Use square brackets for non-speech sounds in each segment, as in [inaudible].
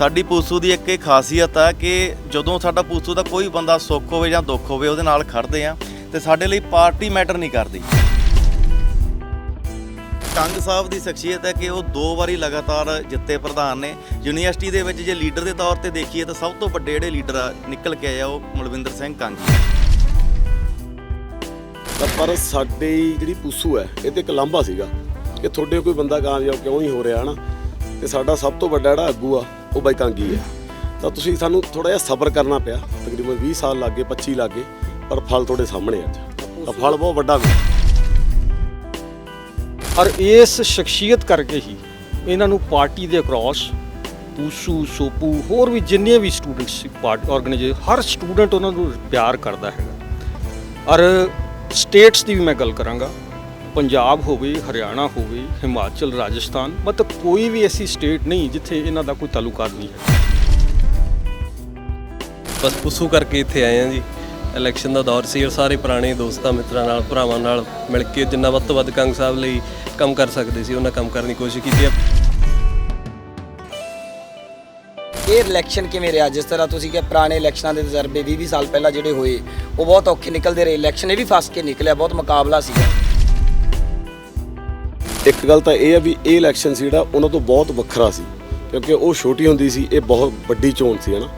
ਸਾਡੀ ਪੂਸੂ ਦੀ ਇੱਕ ਇਹ ਖਾਸੀਅਤ ਆ ਕਿ ਜਦੋਂ ਸਾਡਾ ਪੂਸੂ ਦਾ ਕੋਈ ਬੰਦਾ ਸੁੱਖ ਹੋਵੇ ਜਾਂ ਦੁੱਖ ਹੋਵੇ ਉਹਦੇ ਨਾਲ ਖੜਦੇ ਆ ਤੇ ਸਾਡੇ ਲਈ ਪਾਰਟੀ ਮੈਟਰ ਨਹੀਂ ਕਰਦੀ। ਕੰਗ ਸਾਹਿਬ ਦੀ ਸ਼ਖਸੀਅਤ ਹੈ ਕਿ ਉਹ ਦੋ ਵਾਰੀ ਲਗਾਤਾਰ ਜਿੱਤੇ ਪ੍ਰਧਾਨ ਨੇ। ਯੂਨੀਵਰਸਿਟੀ ਦੇ ਵਿੱਚ ਜੇ ਲੀਡਰ ਦੇ ਤੌਰ ਤੇ ਦੇਖੀਏ ਤਾਂ ਸਭ ਤੋਂ ਵੱਡੇ ਜਿਹੜੇ ਲੀਡਰ ਆ, ਨਿਕਲ ਕੇ ਆਏ ਆ ਉਹ ਮਲਵਿੰਦਰ ਸਿੰਘ ਕੰਗ ਤਾਂ ਪਰ ਸਾਡੀ ਜਿਹੜੀ ਪੂਸੂ ਹੈ ਇਹ ਤੇ ਇੱਕ ਲਾਂਭਾ ਸੀਗਾ ਕਿ ਤੁਹਾਡੇ ਕੋਈ ਬੰਦਾ ਕਾਮਯਾਬ ਕਿਉਂ ਨਹੀਂ ਹੋ ਰਿਹਾ ਹਨਾ? ਤੇ ਸਾਡਾ ਸਭ ਤੋਂ ਵੱਡਾ ਜਿਹੜਾ ਆਗੂ ਆ ਉਹ ਬਾਈ ਕਾਂਗੀ ਹੈ ਤਾਂ ਤੁਸੀਂ ਸਾਨੂੰ ਥੋੜਾ ਜਿਹਾ ਸਬਰ ਕਰਨਾ ਪਿਆ, ਤਕਰੀਬਨ 20 ਸਾਲ ਲੱਗੇ 25 ਲੱਗੇ ਪਰ ਫਲ ਤੁਹਾਡੇ ਸਾਹਮਣੇ ਅੱਜ। ਤਾਂ ਫਲ ਬਹੁਤ ਵੱਡਾ ਵੀ ਔਰ ਇਸ ਸ਼ਖਸੀਅਤ ਕਰਕੇ ਹੀ ਇਹਨਾਂ ਨੂੰ ਪਾਰਟੀ ਦੇ ਅਕ੍ਰੋਸ ਪੂਸੂ ਸੋਪੂ, ਹੋਰ ਵੀ ਜਿੰਨੇ ਵੀ ਸਟੂਡੈਂਟਸ ਪਾਰਟ ਆਰਗੇਨਾਈਜੇਸ਼ਨ ਹਰ ਸਟੂਡੈਂਟ ਉਹਨਾਂ ਨੂੰ ਪਿਆਰ ਕਰਦਾ ਹੈਗਾ। ਔਰ ਸਟੇਟਸ ਦੀ ਵੀ ਮੈਂ ਗੱਲ ਕਰਾਂਗਾ। ਪੰਜਾਬ ਹੋਵੇ ਹਰਿਆਣਾ ਹੋਵੇ ਹਿਮਾਚਲ ਰਾਜਸਥਾਨ ਮਤਲਬ ਕੋਈ ਵੀ ਐਸੀ ਸਟੇਟ ਨਹੀਂ ਜਿੱਥੇ ਇਹਨਾਂ ਦਾ ਕੋਈ ਤਾਲੁਕਾਤ ਨਹੀਂ ਹੈ। ਬਸ ਪੁੱਸੂ ਕਰਕੇ ਇੱਥੇ ਆਏ ਆ ਜੀ। ਇਲੈਕਸ਼ਨ ਦਾ ਦੌਰ ਸੀ ਔਰ ਸਾਰੇ ਪੁਰਾਣੇ ਦੋਸਤਾਂ ਮਿੱਤਰਾਂ ਨਾਲ ਭਰਾਵਾਂ ਨਾਲ ਮਿਲ ਕੇ ਜਿੰਨਾ ਵੱਧ ਤੋਂ ਵੱਧ ਕੰਗ ਸਾਹਿਬ ਲਈ ਕੰਮ ਕਰ ਸਕਦੇ ਸੀ ਉਹਨਾਂ ਕੰਮ ਕਰਨ ਦੀ ਕੋਸ਼ਿਸ਼ ਕੀਤੀ ਹੈ ਇਹ ਇਲੈਕਸ਼ਨ ਕਿਵੇਂ ਰਿਹਾ? ਜਿਸ ਤਰ੍ਹਾਂ ਤੁਸੀਂ ਕਿ ਪੁਰਾਣੇ ਇਲੈਕਸ਼ਨਾਂ ਦੇ ਤਜਰਬੇ 20 20 ਸਾਲ ਪਹਿਲਾਂ ਜਿਹੜੇ ਹੋਏ ਉਹ ਬਹੁਤ ਔਖੇ ਨਿਕਲਦੇ ਰਹੇ। ਇਲੈਕਸ਼ਨ ਇਹ ਵੀ ਫਸ ਕੇ ਨਿਕਲਿਆ ਬਹੁਤ ਮੁਕਾਬਲਾ ਸੀਗਾ। ਇੱਕ ਗੱਲ ਤਾਂ ਇਹ ਆ ਵੀ ਇਹ ਇਲੈਕਸ਼ਨ ਸੀ ਜਿਹੜਾ ਉਹਨਾਂ ਤੋਂ ਬਹੁਤ ਵੱਖਰਾ ਸੀ, ਕਿਉਂਕਿ ਉਹ ਛੋਟੀ ਹੁੰਦੀ ਸੀ, ਇਹ ਬਹੁਤ ਵੱਡੀ ਚੋਣ ਸੀ, ਹਨਾ।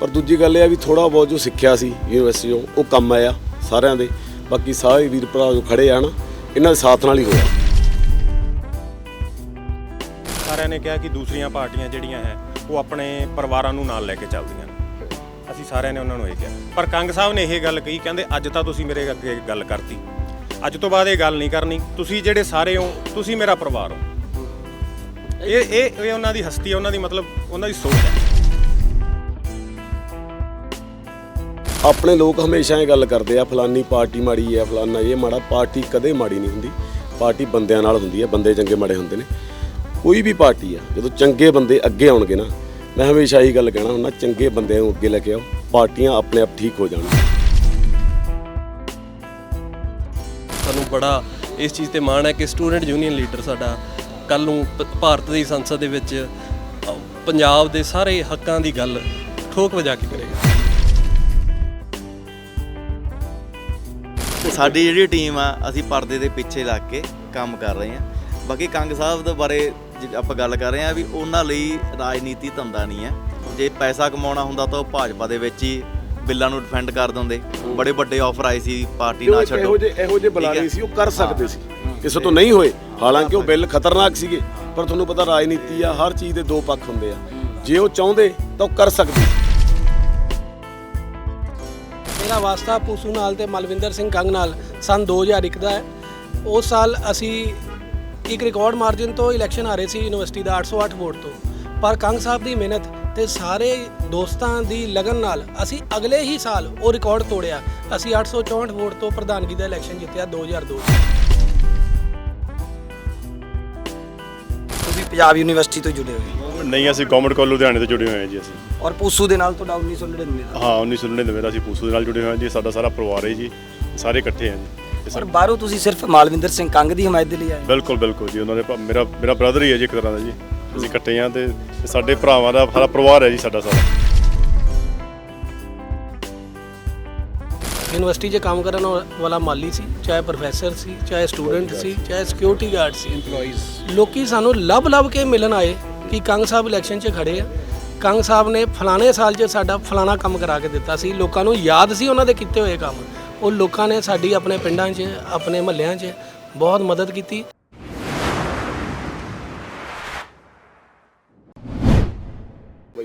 ਪਰ ਦੂਜੀ ਗੱਲ ਇਹ ਆ ਵੀ ਥੋੜਾ ਬਹੁਤ ਜੋ ਸਿੱਖਿਆ ਸੀ ਯੂਨੀਵਰਸਿਟੀ ਯੂਨੀਵਰਸਿਟੀੋਂ ਉਹ ਕੰਮ ਆਇਆ ਸਾਰਿਆਂ ਦੇ। ਬਾਕੀ ਸਾਰੇ ਵੀਰ ਭਰਾ ਜੋ ਖੜੇ ਆ ਨਾ ਇਹਨਾਂ ਦੇ ਸਾਥ ਨਾਲ ਹੀ ਹੋਇਆ। ਸਾਰਿਆਂ ਨੇ ਕਿਹਾ ਕਿ ਦੂਸਰੀਆਂ ਪਾਰਟੀਆਂ ਜਿਹੜੀਆਂ ਹੈ, ਉਹ ਆਪਣੇ ਪਰਿਵਾਰਾਂ ਨੂੰ ਨਾਲ ਲੈ ਕੇ ਚੱਲਦੀਆਂ ਨੇ। ਅਸੀਂ ਸਾਰਿਆਂ ਨੇ ਉਹਨਾਂ ਨੂੰ ਇਹ ਕਿਹਾ। ਪਰ ਕੰਗ ਸਾਹਿਬ ਨੇ ਇਹ ਗੱਲ ਕਹੀ, ਕਹਿੰਦੇ ਅੱਜ ਤਾਂ ਤੁਸੀਂ ਮੇਰੇ ਅੱਗੇ ਗੱਲ ਕਰਤੀ। ਅੱਜ ਤੋਂ ਬਾਅਦ ਇਹ ਗੱਲ ਨਹੀਂ ਕਰਨੀ। ਤੁਸੀਂ ਜਿਹੜੇ ਸਾਰੇ ਹੋ, ਤੁਸੀਂ ਮੇਰਾ ਪਰਿਵਾਰ ਹੋ। ਇਹ ਇਹ ਇਹ ਉਹਨਾਂ ਦੀ ਹਸਤੀ ਹੈ ਉਹਨਾਂ ਦੀ ਮਤਲਬ, ਉਹਨਾਂ ਦੀ ਸੋਚ ਹੈ ਆਪਣੇ ਲੋਕ ਹਮੇਸ਼ਾ ਇਹ ਗੱਲ ਕਰਦੇ ਆ, ਫਲਾਨੀ ਪਾਰਟੀ ਮਾੜੀ ਹੈ ਫਲਾਨਾ ਇਹ ਮਾੜਾ, ਪਾਰਟੀ ਕਦੇ ਮਾੜੀ ਨਹੀਂ ਹੁੰਦੀ। ਪਾਰਟੀ ਬੰਦਿਆਂ ਨਾਲ ਹੁੰਦੀ ਹੈ ਬੰਦੇ ਚੰਗੇ ਮਾੜੇ ਹੁੰਦੇ ਨੇ। ਕੋਈ ਵੀ ਪਾਰਟੀ ਆ, ਜਦੋਂ ਚੰਗੇ ਬੰਦੇ ਅੱਗੇ ਆਉਣਗੇ ਨਾ, ਮੈਂ ਹਮੇਸ਼ਾ ਇਹੀ ਗੱਲ ਕਹਿਣਾ ਹੁੰਦਾ, ਚੰਗੇ ਬੰਦਿਆਂ ਨੂੰ ਅੱਗੇ ਲੈ ਕੇ ਆਓ, ਪਾਰਟੀਆਂ ਆਪਣੇ ਆਪ ਠੀਕ ਹੋ ਜਾਣਗੀਆਂ। ਸਾਨੂੰ ਬੜਾ ਇਸ ਚੀਜ਼ ਤੇ ਮਾਣ ਹੈ ਕਿ ਸਟੂਡੈਂਟ ਯੂਨੀਅਨ ਲੀਡਰ ਸਾਡਾ ਕੱਲ ਨੂੰ ਭਾਰਤ ਦੀ ਸੰਸਦ ਦੇ ਵਿੱਚ ਪੰਜਾਬ ਦੇ ਸਾਰੇ ਹੱਕਾਂ ਦੀ ਗੱਲ ਠੋਕ ਵਜਾ ਕੇ ਕਰੇਗਾ। ਸਾਡੀ ਜਿਹੜੀ ਟੀਮ ਆ, ਅਸੀਂ ਪਰਦੇ ਦੇ ਪਿੱਛੇ ਲੱਗ ਕੇ ਕੰਮ ਕਰ ਰਹੇ ਹਾਂ। ਬਾਕੀ ਕੰਗ ਸਾਹਿਬ ਦੇ ਬਾਰੇ ਜੇ ਆਪਾਂ ਗੱਲ ਕਰ ਰਹੇ ਹਾਂ ਵੀ ਉਹਨਾਂ ਲਈ ਰਾਜਨੀਤੀ ਧੰਦਾ ਨਹੀਂ ਹੈ। ਜੇ ਪੈਸਾ ਕਮਾਉਣਾ ਹੁੰਦਾ ਤਾਂ ਉਹ ਭਾਜਪਾ ਦੇ ਵਿੱਚ ਹੀ ਬਿੱਲਾਂ ਨੂੰ ਡਿਫੈਂਡ ਕਰ ਦਿੰਦੇ। ਬੜੇ ਵੱਡੇ ਆਫਰ ਆਏ ਸੀ ਪਾਰਟੀ ਨਾ ਛੱਡੋ। ਇਹੋ ਜਿਹੇ ਇਹੋ ਜਿਹੇ ਬੁਲਾਰੇ? ਸੀ ਉਹ ਕਰ ਸਕਦੇ ਸੀ। ਕਿਸੇ ਤੋਂ ਨਹੀਂ ਹੋਏ। ਹਾਲਾਂਕਿ ਉਹ ਬਿੱਲ ਖਤਰਨਾਕ ਸੀਗੇ ਪਰ ਤੁਹਾਨੂੰ ਪਤਾ ਰਾਜਨੀਤੀ ਆ ਹਰ ਚੀਜ਼ ਦੇ ਦੋ ਪੱਖ ਹੁੰਦੇ ਆ। ਜੇ ਉਹ ਚਾਹੁੰਦੇ ਤਾਂ ਉਹ ਕਰ ਸਕਦੇ ਮੇਰਾ ਵਾਸਤਾ ਪੂਸੂ ਨਾਲ ਤੇ ਮਲਵਿੰਦਰ ਸਿੰਘ ਕੰਗ ਨਾਲ ਸਨ 2001 ਦਾ ਹੈ। ਉਸ ਸਾਲ ਅਸੀਂ ਇੱਕ ਰਿਕਾਰਡ ਮਾਰਜਨ ਤੋਂ ਇਲੈਕਸ਼ਨ ਹਾਰੇ ਸੀ ਯੂਨੀਵਰਸਿਟੀ ਦਾ 808 ਵੋਟ ਤੋਂ। ਪਰ ਕੰਗ ਸਾਹਿਬ ਦੀ ਮਿਹਨਤ ਤੇ ਸਾਰੇ ਦੋਸਤਾਂ ਦੀ ਲਗਨ ਨਾਲ ਅਸੀਂ ਅਗਲੇ ਹੀ ਸਾਲ ਉਹ ਰਿਕਾਰਡ ਤੋੜਿਆ। ਅਸੀਂ 864 ਵੋਟ ਤੋਂ ਪ੍ਰਧਾਨਗੀ ਦਾ ਇਲੈਕਸ਼ਨ ਜਿੱਤਿਆ 2002 'ਚ। ਤੁਸੀਂ ਪੰਜਾਬ ਯੂਨੀਵਰਸਿਟੀ ਤੋਂ ਜੁੜੇ ਹੋਏ ਨਹੀਂ ਅਸੀਂ ਗਵਰਨਮੈਂਟ ਕਾਲਜ ਲੁਧਿਆਣੇ ਤੋਂ ਜੁੜੇ ਹੋਏ ਹਾਂ ਜੀ ਅਸੀਂ। ਔਰ ਪੂਸੂ ਦੇ ਨਾਲ ਤੁਹਾਡਾ 1999 ਦਾ? ਹਾਂ 1999 ਦਾ ਅਸੀਂ ਪੂਸੂ ਦੇ ਨਾਲ ਜੁੜੇ ਹੋਏ ਹਾਂ ਜੀ ਸਾਡਾ ਸਾਰਾ ਪਰਿਵਾਰ ਹੈ ਜੀ ਸਾਰੇ ਇਕੱਠੇ ਹਾਂ ਜੀ। ਔਰ ਬਾਹਰੋਂ ਤੁਸੀਂ ਸਿਰਫ ਮਾਲਵਿੰਦਰ ਸਿੰਘ ਕੰਗ ਦੀ ਹਮਾਇਤ ਦੇ ਲਈ ਆਏ ਬਿਲਕੁਲ ਬਿਲਕੁਲ ਜੀ ਉਹਨਾਂ ਦੇ ਮੇਰਾ ਮੇਰਾ ਬ੍ਰਦਰ ਹੀ ਹੈ ਜੀ ਇੱਕ ਤਰ੍ਹਾਂ ਦਾ ਜੀ। ਅਸੀਂ ਇਕੱਠੇ ਤੇ ਤੇ ਸਾਡੇ ਭਰਾਵਾਂ ਦਾ ਸਾਰਾ ਪਰਿਵਾਰ ਹੈ ਜੀ ਸਾਡਾ ਸਾਰਾ। ਯੂਨੀਵਰਸਿਟੀ 'ਚ ਕੰਮ ਕਰਨ ਵਾਲਾ ਮਾਲੀ ਸੀ ਚਾਹੇ ਪ੍ਰੋਫੈਸਰ ਸੀ ਚਾਹੇ ਸਟੂਡੈਂਟ ਸੀ ਚਾਹੇ ਸਿਕਿਉਰਿਟੀ ਗਾਰਡ ਸੀ। EMPLOYEES ਲੋਕੀ ਸਾਨੂੰ ਲੱਭ ਲੱਭ ਕੇ ਮਿਲਣ ਆਏ ਕਿ ਕੰਗ ਸਾਹਿਬ ਇਲੈਕਸ਼ਨ 'ਚ ਖੜੇ ਆ। ਕੰਗ ਸਾਹਿਬ ਨੇ ਫਲਾਣੇ ਸਾਲ 'ਚ ਸਾਡਾ ਫਲਾਣਾ ਕੰਮ ਕਰਾ ਕੇ ਦਿੱਤਾ ਸੀ। ਲੋਕਾਂ ਨੂੰ ਯਾਦ ਸੀ ਉਹਨਾਂ ਦੇ ਕੀਤੇ ਹੋਏ ਕੰਮ। ਉਹ ਲੋਕਾਂ ਨੇ ਸਾਡੀ ਆਪਣੇ ਪਿੰਡਾਂ 'ਚ ਆਪਣੇ ਮਹੱਲਿਆਂ 'ਚ ਬਹੁਤ ਮਦਦ ਕੀਤੀ।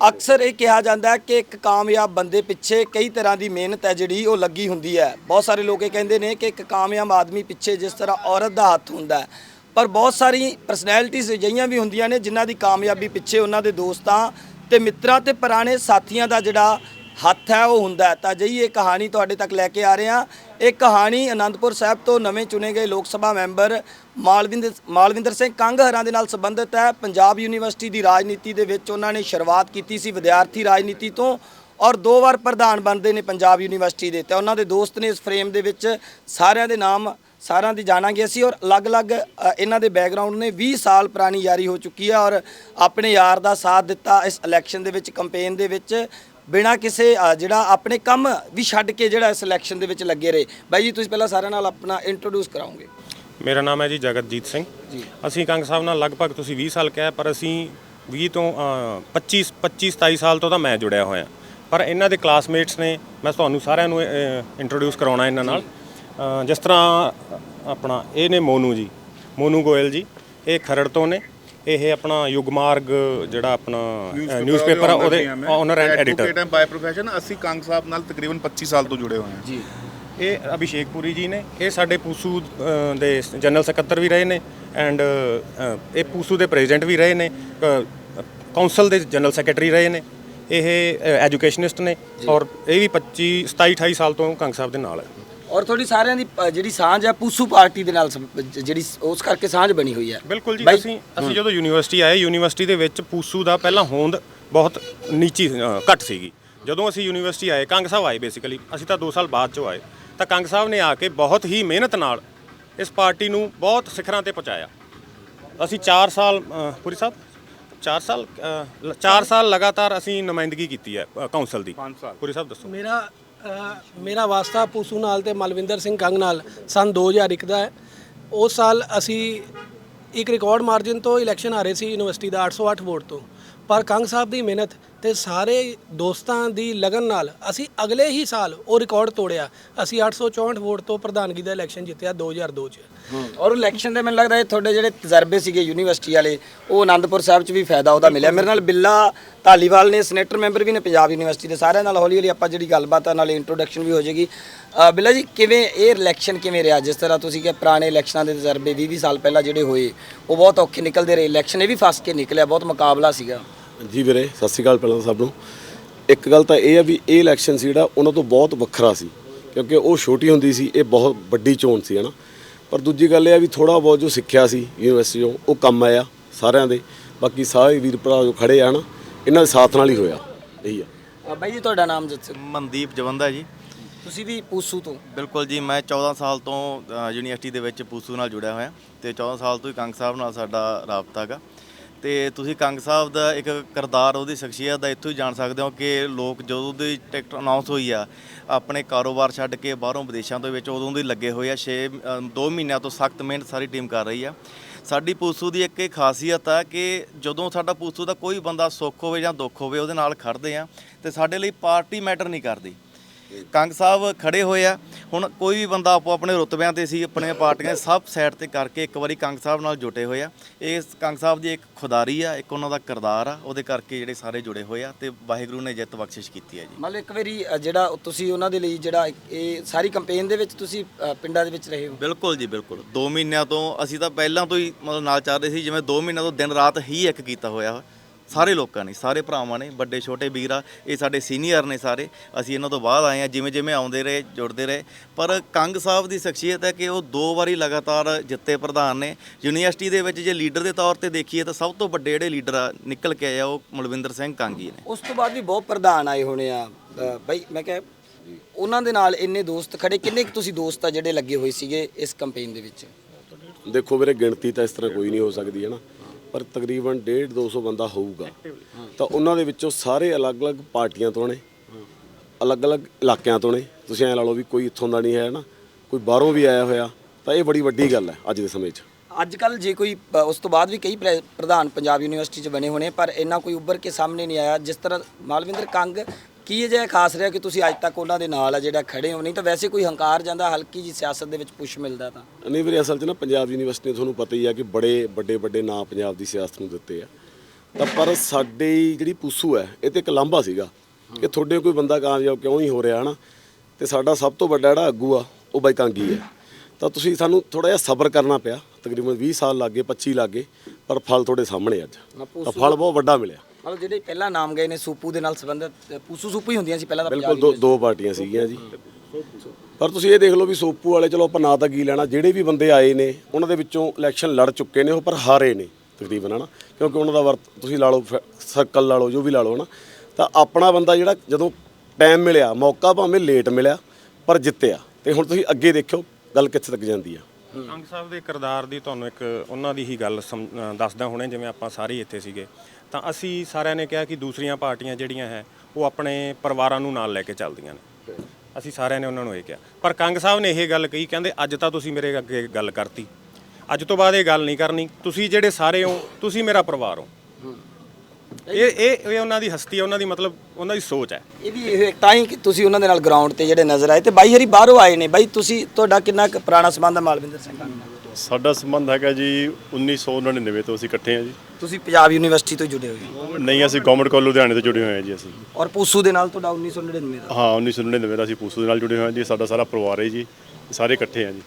ਅਕਸਰ ਇਹ ਕਿਹਾ ਜਾਂਦਾ ਹੈ ਕਿ ਇੱਕ ਕਾਮਯਾਬ ਬੰਦੇ ਪਿੱਛੇ ਕਈ ਤਰ੍ਹਾਂ ਦੀ ਮਿਹਨਤ ਹੈ ਜਿਹੜੀ ਉਹ ਲੱਗੀ ਹੁੰਦੀ ਹੈ। ਬਹੁਤ ਸਾਰੇ ਲੋਕ ਇਹ ਕਹਿੰਦੇ ਨੇ ਕਿ ਇੱਕ ਕਾਮਯਾਬ ਆਦਮੀ ਪਿੱਛੇ ਜਿਸ ਤਰ੍ਹਾਂ ਔਰਤ ਦਾ ਹੱਥ ਹੁੰਦਾ ਹੈ। ਪਰ ਬਹੁਤ ਸਾਰੀ ਪਰਸਨੈਲਿਟੀਜ਼ ਅਜਿਹੀਆਂ ਵੀ ਹੁੰਦੀਆਂ ਨੇ ਜਿਨ੍ਹਾਂ ਦੀ ਕਾਮਯਾਬੀ ਪਿੱਛੇ ਉਹਨਾਂ ਦੇ ਦੋਸਤਾਂ ਤੇ ਮਿੱਤਰਾਂ ਤੇ ਪੁਰਾਣੇ ਸਾਥੀਆਂ ਦਾ ਜਿਹੜਾ ਹੱਥ ਹੈ ਉਹ ਹੁੰਦਾ ਤਾਂ ਅਜਿਹੀ ਇਹ ਕਹਾਣੀ ਤੁਹਾਡੇ ਤੱਕ ਲੈ ਕੇ ਆ ਰਹੇ ਹਾਂ। ਇਹ ਕਹਾਣੀ ਅਨੰਦਪੁਰ ਸਾਹਿਬ ਤੋਂ ਨਵੇਂ ਚੁਣੇ ਗਏ ਲੋਕ ਸਭਾ ਮੈਂਬਰ ਮਾਲਵਿੰਦਰ ਮਾਲਵਿੰਦਰ ਸਿੰਘ ਕੰਗਹਰਾਂ ਦੇ ਨਾਲ ਸੰਬੰਧਿਤ ਹੈ। ਪੰਜਾਬ ਯੂਨੀਵਰਸਿਟੀ ਦੀ ਰਾਜਨੀਤੀ ਦੇ ਵਿੱਚ ਉਹਨਾਂ ਨੇ ਸ਼ੁਰੂਆਤ ਕੀਤੀ ਸੀ ਵਿਦਿਆਰਥੀ ਰਾਜਨੀਤੀ ਤੋਂ ਔਰ ਦੋ ਵਾਰ ਪ੍ਰਧਾਨ ਬਣਦੇ ਨੇ ਪੰਜਾਬ ਯੂਨੀਵਰਸਿਟੀ ਦੇ। ਤੇ ਉਹਨਾਂ ਦੇ ਦੋਸਤ ਨੇ ਇਸ ਫਰੇਮ ਦੇ ਵਿੱਚ ਸਾਰਿਆਂ ਦੇ ਨਾਮ, ਸਾਰਿਆਂ ਦੀ ਜਾਣਾਂਗੇ ਅਸੀਂ ਔਰ ਅਲੱਗ-ਅਲੱਗ ਇਹਨਾਂ ਦੇ ਬੈਕਗ੍ਰਾਉਂਡ ਨੇ। 20 ਸਾਲ ਪੁਰਾਣੀ ਯਾਰੀ ਹੋ ਚੁੱਕੀ ਹੈ ਔਰ ਆਪਣੇ ਯਾਰ ਦਾ ਸਾਥ ਦਿੱਤਾ ਇਸ ਇਲੈਕਸ਼ਨ ਦੇ ਵਿੱਚ ਕੈਂਪੇਨ ਦੇ ਵਿੱਚ। ਬਿਨਾਂ ਕਿਸੇ ਅ, ਜਿਹੜਾ ਆਪਣੇ ਕੰਮ ਵੀ ਛੱਡ ਕੇ ਜਿਹੜਾ ਇਸ ਇਲੈਕਸ਼ਨ ਦੇ ਵਿੱਚ ਲੱਗੇ ਰਹੇ। ਬਾਈ ਜੀ ਤੁਸੀਂ ਪਹਿਲਾਂ ਸਾਰਿਆਂ ਨਾਲ ਆਪਣਾ ਇੰਟਰੋਡਿਊਸ ਕਰਾਉਂਗੇ ਮੇਰਾ ਨਾਮ ਹੈ ਜੀ ਜਗਤਜੀਤ ਸਿੰਘ। ਅਸੀਂ ਕੰਗ ਸਾਹਿਬ ਨਾਲ ਲਗਭਗ ਤੁਸੀਂ 20 ਸਾਲ ਕਿਹਾ ਪਰ ਅਸੀਂ 20 ਤੋਂ ਅ, 25 25 27 ਸਾਲ ਤੋਂ ਤਾਂ ਮੈਂ ਜੁੜਿਆ ਹੋਇਆ। ਪਰ ਇਹਨਾਂ ਦੇ ਕਲਾਸਮੇਟਸ ਨੇ ਮੈਂ ਤੁਹਾਨੂੰ ਸਾਰਿਆਂ ਨੂੰ ਇੰਟਰੋਡਿਊਸ ਕਰਾਉਣਾ ਇਹਨਾਂ ਨਾਲ। ਅ, ਜਿਸ ਤਰ੍ਹਾਂ ਆਪਣਾ ਇਹ ਨੇ ਮੋਨੂ ਜੀ। ਮੋਨੂ ਗੋਇਲ ਜੀ ਇਹ ਖਰੜ ਤੋਂ ਨੇ। ਇਹ ਆਪਣਾ ਯੁਗਮਾਰਗ ਜਿਹੜਾ ਆਪਣਾ ਨਿਊਜ਼ਪੇਪਰ ਉਹਦੇ owner and editor by profession ਅਸੀਂ ਕੰਗ ਸਾਹਿਬ ਨਾਲ ਤਕਰੀਬਨ 25 ਸਾਲ ਤੋਂ ਜੁੜੇ ਹੋਏ ਹਾਂ। ਜੀ। ਇਹ ਅਭਿਸ਼ੇਕ ਪੁਰੀ ਜੀ ਨੇ ਇਹ ਸਾਡੇ ਪੂਸੂ ਦੇ ਜਨਰਲ ਸਕੱਤਰ ਵੀ ਰਹੇ ਨੇ ਐਂਡ ਇਹ ਪੂਸੂ ਦੇ ਪ੍ਰੈਜ਼ੀਡੈਂਟ ਵੀ ਰਹੇ ਨੇ ਕਾਉਂਸਲ ਦੇ ਜਨਰਲ ਸੈਕਟਰੀ ਰਹੇ ਨੇ ਇਹ ਐਜੂਕੇਸ਼ਨਿਸਟ ਨੇ ਔਰ ਇਹ ਵੀ 25 27 28 ਸਾਲ ਤੋਂ ਕੰਗ ਸਾਹਿਬ ਦੇ ਨਾਲ ਹੈ। ਔਰ ਤੁਹਾਡੀ ਸਾਰਿਆਂ ਦੀ ਅ, ਜਿਹੜੀ ਸਾਂਝ ਹੈ ਪੂਸੂ ਪਾਰਟੀ ਦੇ ਨਾਲ ਜਿਹੜੀ ਉਸ ਕਰਕੇ ਸਾਂਝ ਬਣੀ ਹੋਈ ਹੈ ਬਿਲਕੁਲ ਜੀ ਬਾਈ- ਅਸੀਂ ਅਸੀਂ ਜਦੋਂ ਯੂਨੀਵਰਸਿਟੀ ਆਏ ਯੂਨੀਵਰਸਿਟੀ ਦੇ ਵਿੱਚ ਪੂਸੂ ਦਾ ਪਹਿਲਾਂ ਹੋਂਦ ਬਹੁਤ ਨੀਚੀ ਅ, ਘੱਟ ਸੀਗੀ। ਜਦੋਂ ਅਸੀਂ ਯੂਨੀਵਰਸਿਟੀ ਆਏ ਕੰਗ ਸਾਹਿਬ ਆਏ ਬੇਸਿਕਲੀ ਅਸੀਂ ਤਾਂ 2 ਸਾਲ ਬਾਅਦ ਚੋਂ ਆਏ। ਤਾਂ ਕੰਗ ਸਾਹਿਬ ਨੇ ਆ ਕੇ ਬਹੁਤ ਹੀ ਮਿਹਨਤ ਨਾਲ ਇਸ ਪਾਰਟੀ ਨੂੰ ਬਹੁਤ ਸਿਖਰਾਂ ਤੇ ਪਹੁੰਚਾਇਆ। ਅਸੀਂ 4 ਸਾਲ ਅ, ਪੁਰੀ ਸਾਹਿਬ 4 ਸਾਲ 4 ਸਾਲ ਲਗਾਤਾਰ ਅਸੀਂ ਨੁਮਾਇੰਦਗੀ ਕੀਤੀ ਹੈ ਅ, ਕਾਉਂਸਲ ਦੀ। 5 ਸਾਲ। ਪੁਰੀ ਸਾਹਿਬ ਦੱਸੋ। ਮੇਰਾ ਮੇਰਾ ਵਾਸਤਾ ਪੂਸੂ ਨਾਲ ਤੇ ਮਲਵਿੰਦਰ ਸਿੰਘ ਕੰਗ ਨਾਲ ਸਨ 2001 ਦਾ ਹੈ। ਉਸ ਸਾਲ ਅਸੀਂ ਇੱਕ ਰਿਕਾਰਡ ਮਾਰਜਨ ਤੋਂ ਇਲੈਕਸ਼ਨ ਹਾਰੇ ਸੀ ਯੂਨੀਵਰਸਿਟੀ ਦਾ 808 ਵੋਟ ਤੋਂ। ਪਰ ਕੰਗ ਸਾਹਿਬ ਦੀ ਮਿਹਨਤ ਤੇ ਸਾਰੇ ਦੋਸਤਾਂ ਦੀ ਲਗਨ ਨਾਲ ਅਸੀਂ ਅਗਲੇ ਹੀ ਸਾਲ ਉਹ ਰਿਕਾਰਡ ਤੋੜਿਆ। ਅਸੀਂ 864 ਵੋਟ ਤੋਂ ਪ੍ਰਧਾਨਗੀ ਦਾ ਇਲੈਕਸ਼ਨ ਜਿੱਤਿਆ 2002 ਚ। ਔਰ ਇਲੈਕਸ਼ਨ ਦੇ ਮੈਨੂੰ ਲੱਗਦਾ ਇਹ ਤੁਹਾਡੇ ਜਿਹੜੇ ਤਜਰਬੇ ਸੀਗੇ ਯੂਨੀਵਰਸਿਟੀ ਵਾਲੇ, ਉਹ ਆਨੰਦਪੁਰ ਸਾਹਿਬ 'ਚ ਵੀ ਫਾਇਦਾ ਉਹਦਾ ਮਿਲਿਆ। ਮੇਰੇ ਨਾਲ ਬਿੱਲਾ ਢਾਲੀਵਾਲ ਨੇ ਸੈਨੇਟਰ ਮੈਂਬਰ ਵੀ ਨੇ ਪੰਜਾਬ ਯੂਨੀਵਰਸਿਟੀ ਦੇ, ਸਾਰਿਆਂ ਨਾਲ ਹੌਲੀ ਹੌਲੀ ਆਪਾਂ ਜਿਹੜੀ ਗੱਲਬਾਤ ਆ, ਨਾਲੇ ਇੰਟਰੋਡਕਸ਼ਨ ਵੀ ਹੋ ਜਾਏਗੀ। ਬਿੱਲਾ ਜੀ, ਕਿਵੇਂ ਇਹ ਇਲੈਕਸ਼ਨ ਕਿਵੇਂ ਰਿਹਾ? ਜਿਸ ਤਰ੍ਹਾਂ ਤੁਸੀਂ ਕਿ ਪੁਰਾਣੇ ਇਲੈਕਸ਼ਨਾਂ ਦੇ ਤਜਰਬੇ 20 20 ਸਾਲ ਪਹਿਲਾਂ ਜਿਹੜੇ ਹੋਏ, ਉਹ ਬਹੁਤ ਔਖੇ ਨਿਕਲਦੇ ਰਹੇ। ਇਲੈਕਸ਼ਨ ਇਹ ਵੀ ਫਸ ਕੇ ਨਿਕਲਿਆ, ਬਹੁਤ ਮੁਕਾਬਲਾ ਸੀਗਾ। ਜੀ ਵੀਰੇ ਸਤਿ ਸ਼੍ਰੀ ਅਕਾਲ ਪਹਿਲਾਂ ਤਾਂ ਸਭ ਨੂੰ। ਇੱਕ ਗੱਲ ਤਾਂ ਇਹ ਆ ਵੀ ਇਹ ਇਲੈਕਸ਼ਨ ਸੀ ਜਿਹੜਾ ਉਹਨਾਂ ਤੋਂ ਬਹੁਤ ਵੱਖਰਾ ਸੀ ਕਿਉਂਕਿ ਉਹ ਛੋਟੀ ਹੁੰਦੀ ਸੀ ਇਹ ਬਹੁਤ ਵੱਡੀ ਚੋਣ ਸੀ ਹਨਾ। ਪਰ ਦੂਜੀ ਗੱਲ ਇਹ ਆ ਵੀ ਥੋੜਾ ਬਹੁਤ ਜੋ ਸਿੱਖਿਆ ਸੀ ਯੂਨੀਵਰਸਿਟੀੋਂ ਉਹ ਕੰਮ ਆਇਆ ਸਾਰਿਆਂ ਦੇ। ਬਾਕੀ ਸਾਰੇ ਵੀਰ ਭਰਾ ਜੋ ਖੜੇ ਆ ਨਾ ਇਹਨਾਂ ਦੇ ਸਾਥ ਨਾਲ ਹੀ ਹੋਇਆ ਇਹੀ ਆ। ਬਾਈ ਜੀ ਤੁਹਾਡਾ ਨਾਮ ਦੱਸੋ। ਮਨਦੀਪ ਜਵੰਦਾ ਜੀ। ਤੁਸੀਂ ਵੀ ਪੂਸੂ ਤੋਂ? ਬਿਲਕੁਲ ਜੀ ਮੈਂ 14 ਸਾਲ ਤੋਂ ਯੂਨੀਵਰਸਿਟੀ ਦੇ ਵਿੱਚ ਪੂਸੂ ਨਾਲ ਜੁੜਿਆ ਹੋਇਆ। ਤੇ 14 ਸਾਲ ਤੋਂ ਹੀ ਕੰਗ ਸਾਹਿਬ ਨਾਲ ਸਾਡਾ ਰਾਬਤਾ ਹੈਗਾ। ਤੇ ਤੁਸੀਂ ਕੰਗ ਸਾਹਿਬ ਦਾ ਇੱਕ ਕਿਰਦਾਰ ਉਹਦੀ ਸ਼ਖਸੀਅਤ ਦਾ ਇੱਥੋਂ ਹੀ ਜਾਣ ਸਕਦੇ ਹੋ ਕਿ ਲੋਕ ਜਦੋਂ ਦੀ ਟਿਕਟ ਅਨਾਉਂਸ ਹੋਈ ਆ, ਆਪਣੇ ਕਾਰੋਬਾਰ ਛੱਡ ਕੇ ਬਾਹਰੋਂ ਵਿਦੇਸ਼ਾਂ ਦੇ ਵਿੱਚ ਉਦੋਂ ਦੀ ਲੱਗੇ ਹੋਏ ਆ 6 2 ਮਹੀਨਿਆਂ ਤੋਂ ਸਖਤ ਮਿਹਨਤ ਸਾਰੀ ਟੀਮ ਕਰ ਰਹੀ ਆ। ਸਾਡੀ ਪੂਸੂ ਦੀ ਇੱਕ ਇਹ ਖਾਸੀਅਤ ਆ ਕਿ ਜਦੋਂ ਸਾਡਾ ਪੂਸੂ ਦਾ ਕੋਈ ਬੰਦਾ ਸੁੱਖ ਹੋਵੇ ਜਾਂ ਦੁੱਖ ਹੋਵੇ, ਉਹਦੇ ਨਾਲ ਖੜਦੇ ਆ ਤੇ ਸਾਡੇ ਲਈ ਪਾਰਟੀ ਮੈਟਰ ਨਹੀਂ ਕਰਦੀ। ਕੰਗ ਸਾਹਿਬ ਖੜੇ ਹੋਏ ਆ। ਹੁਣ ਕੋਈ ਵੀ ਬੰਦਾ ਆਪੋ ਆਪਣੇ ਰੁਤਬਿਆਂ ਤੇ ਸੀ ਆਪਣੀਆਂ ਪਾਰਟੀਆਂ ਸਭ ਸਾਈਡ ਤੇ ਕਰਕੇ ਇੱਕ ਵਾਰੀ ਕੰਗ ਸਾਹਿਬ ਨਾਲ ਜੁਟੇ ਹੋਏ ਆ। ਇਹ ਕੰਗ ਸਾਹਿਬ ਦੀ ਇੱਕ ਖੁਦਾਰੀ ਆ ਇੱਕ ਉਹਨਾਂ ਦਾ ਕਿਰਦਾਰ ਆ ਉਹਦੇ ਕਰਕੇ ਜਿਹੜੇ ਸਾਰੇ ਜੁੜੇ ਹੋਏ ਆ ਤੇ ਵਾਹਿਗੁਰੂ ਨੇ ਜਿੱਤ ਬਖਸ਼ਿਸ਼ ਕੀਤੀ ਹੈ ਜੀ। ਮਤਲਬ ਇੱਕ ਵਾਰੀ ਜਿਹੜਾ ਤੁਸੀਂ ਉਹਨਾਂ ਦੇ ਲਈ ਜਿਹੜਾ ਇਹ ਸਾਰੀ ਕੈਂਪੇਨ ਦੇ ਵਿੱਚ ਤੁਸੀਂ ਪਿੰਡਾਂ ਦੇ ਵਿੱਚ ਰਹੇ ਹੋ? ਬਿਲਕੁਲ ਜੀ ਬਿਲਕੁਲ। 2 ਮਹੀਨਿਆਂ ਤੋਂ ਅਸੀਂ ਤਾਂ ਪਹਿਲਾਂ ਤੋਂ ਹੀ ਮਤਲਬ ਨਾਲ ਚੱਲ ਰਹੇ ਸੀ ਜਿਵੇਂ 2 ਮਹੀਨਿਆਂ ਤੋਂ ਦਿਨ ਰਾਤ ਹੀ ਇੱਕ ਕੀਤਾ ਹੋਇਆ ਸਾਰੇ ਲੋਕਾਂ ਨੇ ਸਾਰੇ ਭਰਾਵਾਂ ਨੇ ਵੱਡੇ ਛੋਟੇ ਵੀਰ ਆ ਇਹ ਸਾਡੇ ਸੀਨੀਅਰ ਨੇ ਸਾਰੇ। ਅਸੀਂ ਇਹਨਾਂ ਤੋਂ ਬਾਅਦ ਆਏ ਆ ਜਿਵੇਂ ਜਿਵੇਂ ਆਉਂਦੇ ਰਹੇ ਜੁੜਦੇ ਰਹੇ। ਪਰ ਕੰਗ ਸਾਹਿਬ ਦੀ ਸ਼ਖਸੀਅਤ ਹੈ ਕਿ ਉਹ ਦੋ ਵਾਰੀ ਲਗਾਤਾਰ ਜਿੱਤੇ ਪ੍ਰਧਾਨ ਨੇ। ਯੂਨੀਵਰਸਿਟੀ ਦੇ ਵਿੱਚ ਜੇ ਲੀਡਰ ਦੇ ਤੌਰ ਤੇ ਦੇਖੀਏ ਤਾਂ ਸਭ ਤੋਂ ਵੱਡੇ ਜਿਹੜੇ ਲੀਡਰ ਆ ਨਿਕਲ ਕੇ ਆਏ ਆ ਉਹ ਮਲਵਿੰਦਰ ਸਿੰਘ ਕਾਂਗੀ ਨੇ। ਉਸ ਤੋਂ ਬਾਅਦ ਵੀ ਬਹੁਤ ਪ੍ਰਧਾਨ ਆਏ ਹੋਣੇ ਆ। ਬਈ ਮੈਂ ਕਿਹਾ ਉਹਨਾਂ ਦੇ ਨਾਲ ਇੰਨੇ ਦੋਸਤ ਖੜੇ ਕਿੰਨੇ ਕੁ ਤੁਸੀਂ ਦੋਸਤ ਆ ਜਿਹੜੇ ਲੱਗੇ ਹੋਏ ਸੀਗੇ ਇਸ ਕੈਂਪੇਨ ਦੇ ਵਿੱਚ? ਦੇਖੋ ਵੀਰੇ ਗਿਣਤੀ ਤਾਂ ਇਸ ਤਰ੍ਹਾਂ ਕੋਈ ਨਹੀਂ ਹੋ ਸਕਦੀ ਹੈ ਨਾ? ਪਰ ਤਕਰੀਬਨ 1.5 200 ਬੰਦਾ ਹੋਊਗਾ। ਤਾਂ ਉਹਨਾਂ ਦੇ ਵਿੱਚੋਂ ਸਾਰੇ ਅਲੱਗ-ਅਲੱਗ ਪਾਰਟੀਆਂ ਤੋਂ ਨੇ, ਅਲੱਗ-ਅਲੱਗ ਇਲਾਕਿਆਂ ਤੋਂ ਨੇ। ਤੁਸੀਂ ਐ ਲਾ ਲਓ ਵੀ ਕੋਈ ਇੱਥੋਂ ਦਾ ਨਹੀਂ ਹੈ ਨਾ, ਕੋਈ ਬਾਹਰੋਂ ਵੀ ਆਇਆ ਹੋਇਆ, ਤਾਂ ਇਹ ਬੜੀ ਵੱਡੀ ਗੱਲ ਹੈ ਅੱਜ ਦੇ ਸਮੇਂ 'ਚ। ਅੱਜ ਕੱਲ ਜੇ ਕੋਈ ਉਸ ਤੋਂ ਬਾਅਦ ਵੀ ਕਈ ਪ੍ਰ- ਪ੍ਰਧਾਨ ਪੰਜਾਬ ਯੂਨੀਵਰਸਿਟੀ 'ਚ ਬਣੇ ਹੋਣੇ ਪਰ ਇੰਨਾ ਕੋਈ ਉੱਭਰ ਕੇ ਸਾਹਮਣੇ ਨਹੀਂ ਆਇਆ। ਜਿਸ ਤਰ੍ਹਾਂ ਮਾਲਵਿੰਦਰ ਕੰਗ ਕੀ ਅਜਿਹਾ ਖਾਸ ਰਿਹਾ ਕਿ ਤੁਸੀਂ ਅੱਜ ਤੱਕ ਉਹਨਾਂ ਦੇ ਨਾਲ ਆ ਜਿਹੜਾ ਖੜੇ ਹੋ? ਨਹੀਂ ਤਾਂ ਵੈਸੇ ਕੋਈ ਹੰਕਾਰ ਜਾਂਦਾ ਹਲਕੀ ਜੀ ਸਿਆਸਤ ਦੇ ਵਿੱਚ ਪੁਸ਼ ਮਿਲਦਾ ਤਾਂ। ਨਹੀਂ ਵੀਰੇ ਅਸਲ 'ਚ ਨਾ ਪੰਜਾਬ ਯੂਨੀਵਰਸਿਟੀ ਨੇ ਤੁਹਾਨੂੰ ਪਤਾ ਹੀ ਆ ਕਿ ਬੜੇ ਵੱਡੇ ਵੱਡੇ ਨਾਂ ਪੰਜਾਬ ਦੀ ਸਿਆਸਤ ਨੂੰ ਦਿੱਤੇ ਆ। ਤਾਂ ਪਰ ਸਾਡੀ ਜਿਹੜੀ ਪੂਸੂ ਹੈ ਇਹ ਤੇ ਇੱਕ ਲਾਂਭਾ ਸੀਗਾ। ਕਿ ਤੁਹਾਡੇ ਕੋਈ ਬੰਦਾ ਕਾਮਯਾਬ ਕਿਉਂ ਨਹੀਂ ਹੋ ਰਿਹਾ ਹਨਾ? ਤੇ ਸਾਡਾ ਸਭ ਤੋਂ ਵੱਡਾ ਜਿਹੜਾ ਆਗੂ ਆ ਉਹ ਬਾਈ ਕਾਂਗੀ ਹੈ। ਤਾਂ ਤੁਸੀਂ ਸਾਨੂੰ ਥੋੜਾ ਜਿਹਾ ਸਬਰ ਕਰਨਾ ਪਿਆ। ਤਕਰੀਬਨ 20 ਸਾਲ ਲੱਗੇ 25 ਲੱਗੇ ਪਰ ਫਲ ਤੁਹਾਡੇ ਸਾਹਮਣੇ ਅੱਜ। ਤਾਂ ਫਲ ਬਹੁਤ ਵੱਡਾ ਮਿਲਿਆ। ਮਤਲਬ ਜਿਹੜੇ ਪਹਿਲਾਂ ਨਾਮ ਗਏ ਨੇ ਸੂਪੂ ਦੇ ਨਾਲ ਸੰਬੰਧਿਤ ਪੂਸੂ ਸੂਪੂ ਹੀ ਹੁੰਦੀਆਂ ਸੀ ਪਹਿਲਾਂ ਤਾਂ ਬਿਲਕੁਲ ਦੋ ਦੋ ਪਾਰਟੀਆਂ ਸੀਗੀਆਂ ਜੀ। ਪਰ ਤੁਸੀਂ ਇਹ ਦੇਖ ਲਓ ਵੀ ਸੋਪੂ ਵਾਲੇ ਚਲੋ ਆਪਾਂ ਨਾਂ ਤਾਂ ਕੀ ਲੈਣਾ ਜਿਹੜੇ ਵੀ ਬੰਦੇ ਆਏ ਨੇ ਉਹਨਾਂ ਦੇ ਵਿੱਚੋਂ ਇਲੈਕਸ਼ਨ ਲੜ ਚੁੱਕੇ ਨੇ ਉਹ ਪਰ ਹਾਰੇ ਨੇ ਤਕਰੀਬਨ ਹਨਾ? ਕਿਉਂਕਿ ਉਹਨਾਂ ਦਾ ਵਰਤ ਤੁਸੀਂ ਲਾ ਲਓ ਸਰਕਲ ਲਾ ਲਓ ਜੋ ਵੀ ਲਾ ਲਓ ਹਨਾ? ਤਾਂ ਆਪਣਾ ਬੰਦਾ ਜਿਹੜਾ ਜਦੋਂ ਟਾਈਮ ਮਿਲਿਆ ਮੌਕਾ ਭਾਵੇਂ ਲੇਟ ਮਿਲਿਆ ਪਰ ਜਿੱਤਿਆ। ਤੇ ਹੁਣ ਤੁਸੀਂ ਅੱਗੇ ਦੇਖਿਓ ਗੱਲ ਕਿੱਥੇ ਤੱਕ ਜਾਂਦੀ ਆ। ਕੰਗ ਸਾਹਿਬ ਦੇ ਕਿਰਦਾਰ ਦੀ ਤੁਹਾਨੂੰ ਇੱਕ ਉਹਨਾਂ ਦੀ ਹੀ ਗੱਲ ਦੱਸਦਾ ਹੁਣੇ ਜਿਵੇਂ ਆਪਾਂ ਸਾਰੇ ਇੱਥੇ ਸੀਗੇ। ਤਾਂ ਅਸੀਂ ਸਾਰਿਆਂ ਨੇ ਕਿਹਾ ਕਿ ਦੂਸਰੀਆਂ ਪਾਰਟੀਆਂ ਜਿਹੜੀਆਂ ਹੈ ਉਹ ਆਪਣੇ ਪਰਿਵਾਰਾਂ ਨੂੰ ਨਾਲ ਲੈ ਕੇ ਚੱਲਦੀਆਂ ਨੇ। ਅਸੀਂ ਸਾਰਿਆਂ ਨੇ ਉਹਨਾਂ ਨੂੰ ਇਹ ਕਿਹਾ। ਪਰ ਕੰਗ ਸਾਹਿਬ ਨੇ ਇਹ ਗੱਲ ਕਹੀ ਕਹਿੰਦੇ ਅੱਜ ਤਾਂ ਤੁਸੀਂ ਮੇਰੇ ਅੱਗੇ ਗੱਲ ਕਰਤੀ। ਅੱਜ ਤੋਂ ਬਾਅਦ ਇਹ ਗੱਲ ਨਹੀਂ ਕਰਨੀ। ਤੁਸੀਂ ਜਿਹੜੇ ਸਾਰੇ ਹੋ ਤੁਸੀਂ ਮੇਰਾ ਪਰਿਵਾਰ ਹੋ। ਇਹ ਇਹ ਇਹ ਉਹਨਾਂ ਦੀ ਹਸਤੀ ਹੈ ਉਹਨਾਂ ਦੀ ਮਤਲਬ ਉਹਨਾਂ ਦੀ ਸੋਚ ਹੈ। ਇਹ ਵੀ ਇਹ ਤਾਂ ਹੀ ਕਿ ਤੁਸੀਂ ਉਹਨਾਂ ਦੇ ਨਾਲ ਗਰਾਊਂਡ ਤੇ ਜਿਹੜੇ ਨਜ਼ਰ ਆਏ ਤੇ ਬਾਈ ਹਰੀ ਬਾਹਰੋਂ ਆਏ ਨੇ। ਬਾਈ ਤੁਸੀਂ ਤੁਹਾਡਾ ਕਿੰਨਾ ਕੁ ਪੁਰਾਣਾ ਸੰਬੰਧ ਹੈ ਮਾਲਵਿੰਦਰ ਸਿੰਘ ਨਾਲ? ਸਾਡਾ ਸੰਬੰਧ ਹੈਗਾ ਜੀ 1999 ਤੋਂ ਅਸੀਂ ਇਕੱਠੇ ਹਾਂ ਜੀ। ਤੁਸੀਂ ਪੰਜਾਬ ਯੂਨੀਵਰਸਿਟੀ ਤੋਂ ਜੁੜੇ ਹੋਏ ਹੋ? ਨਹੀਂ ਅਸੀਂ ਗਵਰਨਮੈਂਟ ਕਾਲਜ ਲੁਧਿਆਣੇ ਤੋਂ ਜੁੜੇ ਹੋਏ ਹਾਂ ਜੀ ਅਸੀਂ। ਔਰ ਪੂਸੂ ਦੇ ਨਾਲ ਤੁਹਾਡਾ 1999 ਦਾ? ਹਾਂ 1999 ਦਾ ਅਸੀਂ ਪੂਸੂ ਦੇ ਨਾਲ ਜੁੜੇ ਹੋਏ ਹਾਂ ਜੀ ਸਾਡਾ ਸਾਰਾ ਪਰਿਵਾਰ ਹੈ ਜੀ ਸਾਰੇ ਇਕੱਠੇ ਹਾਂ ਜੀ।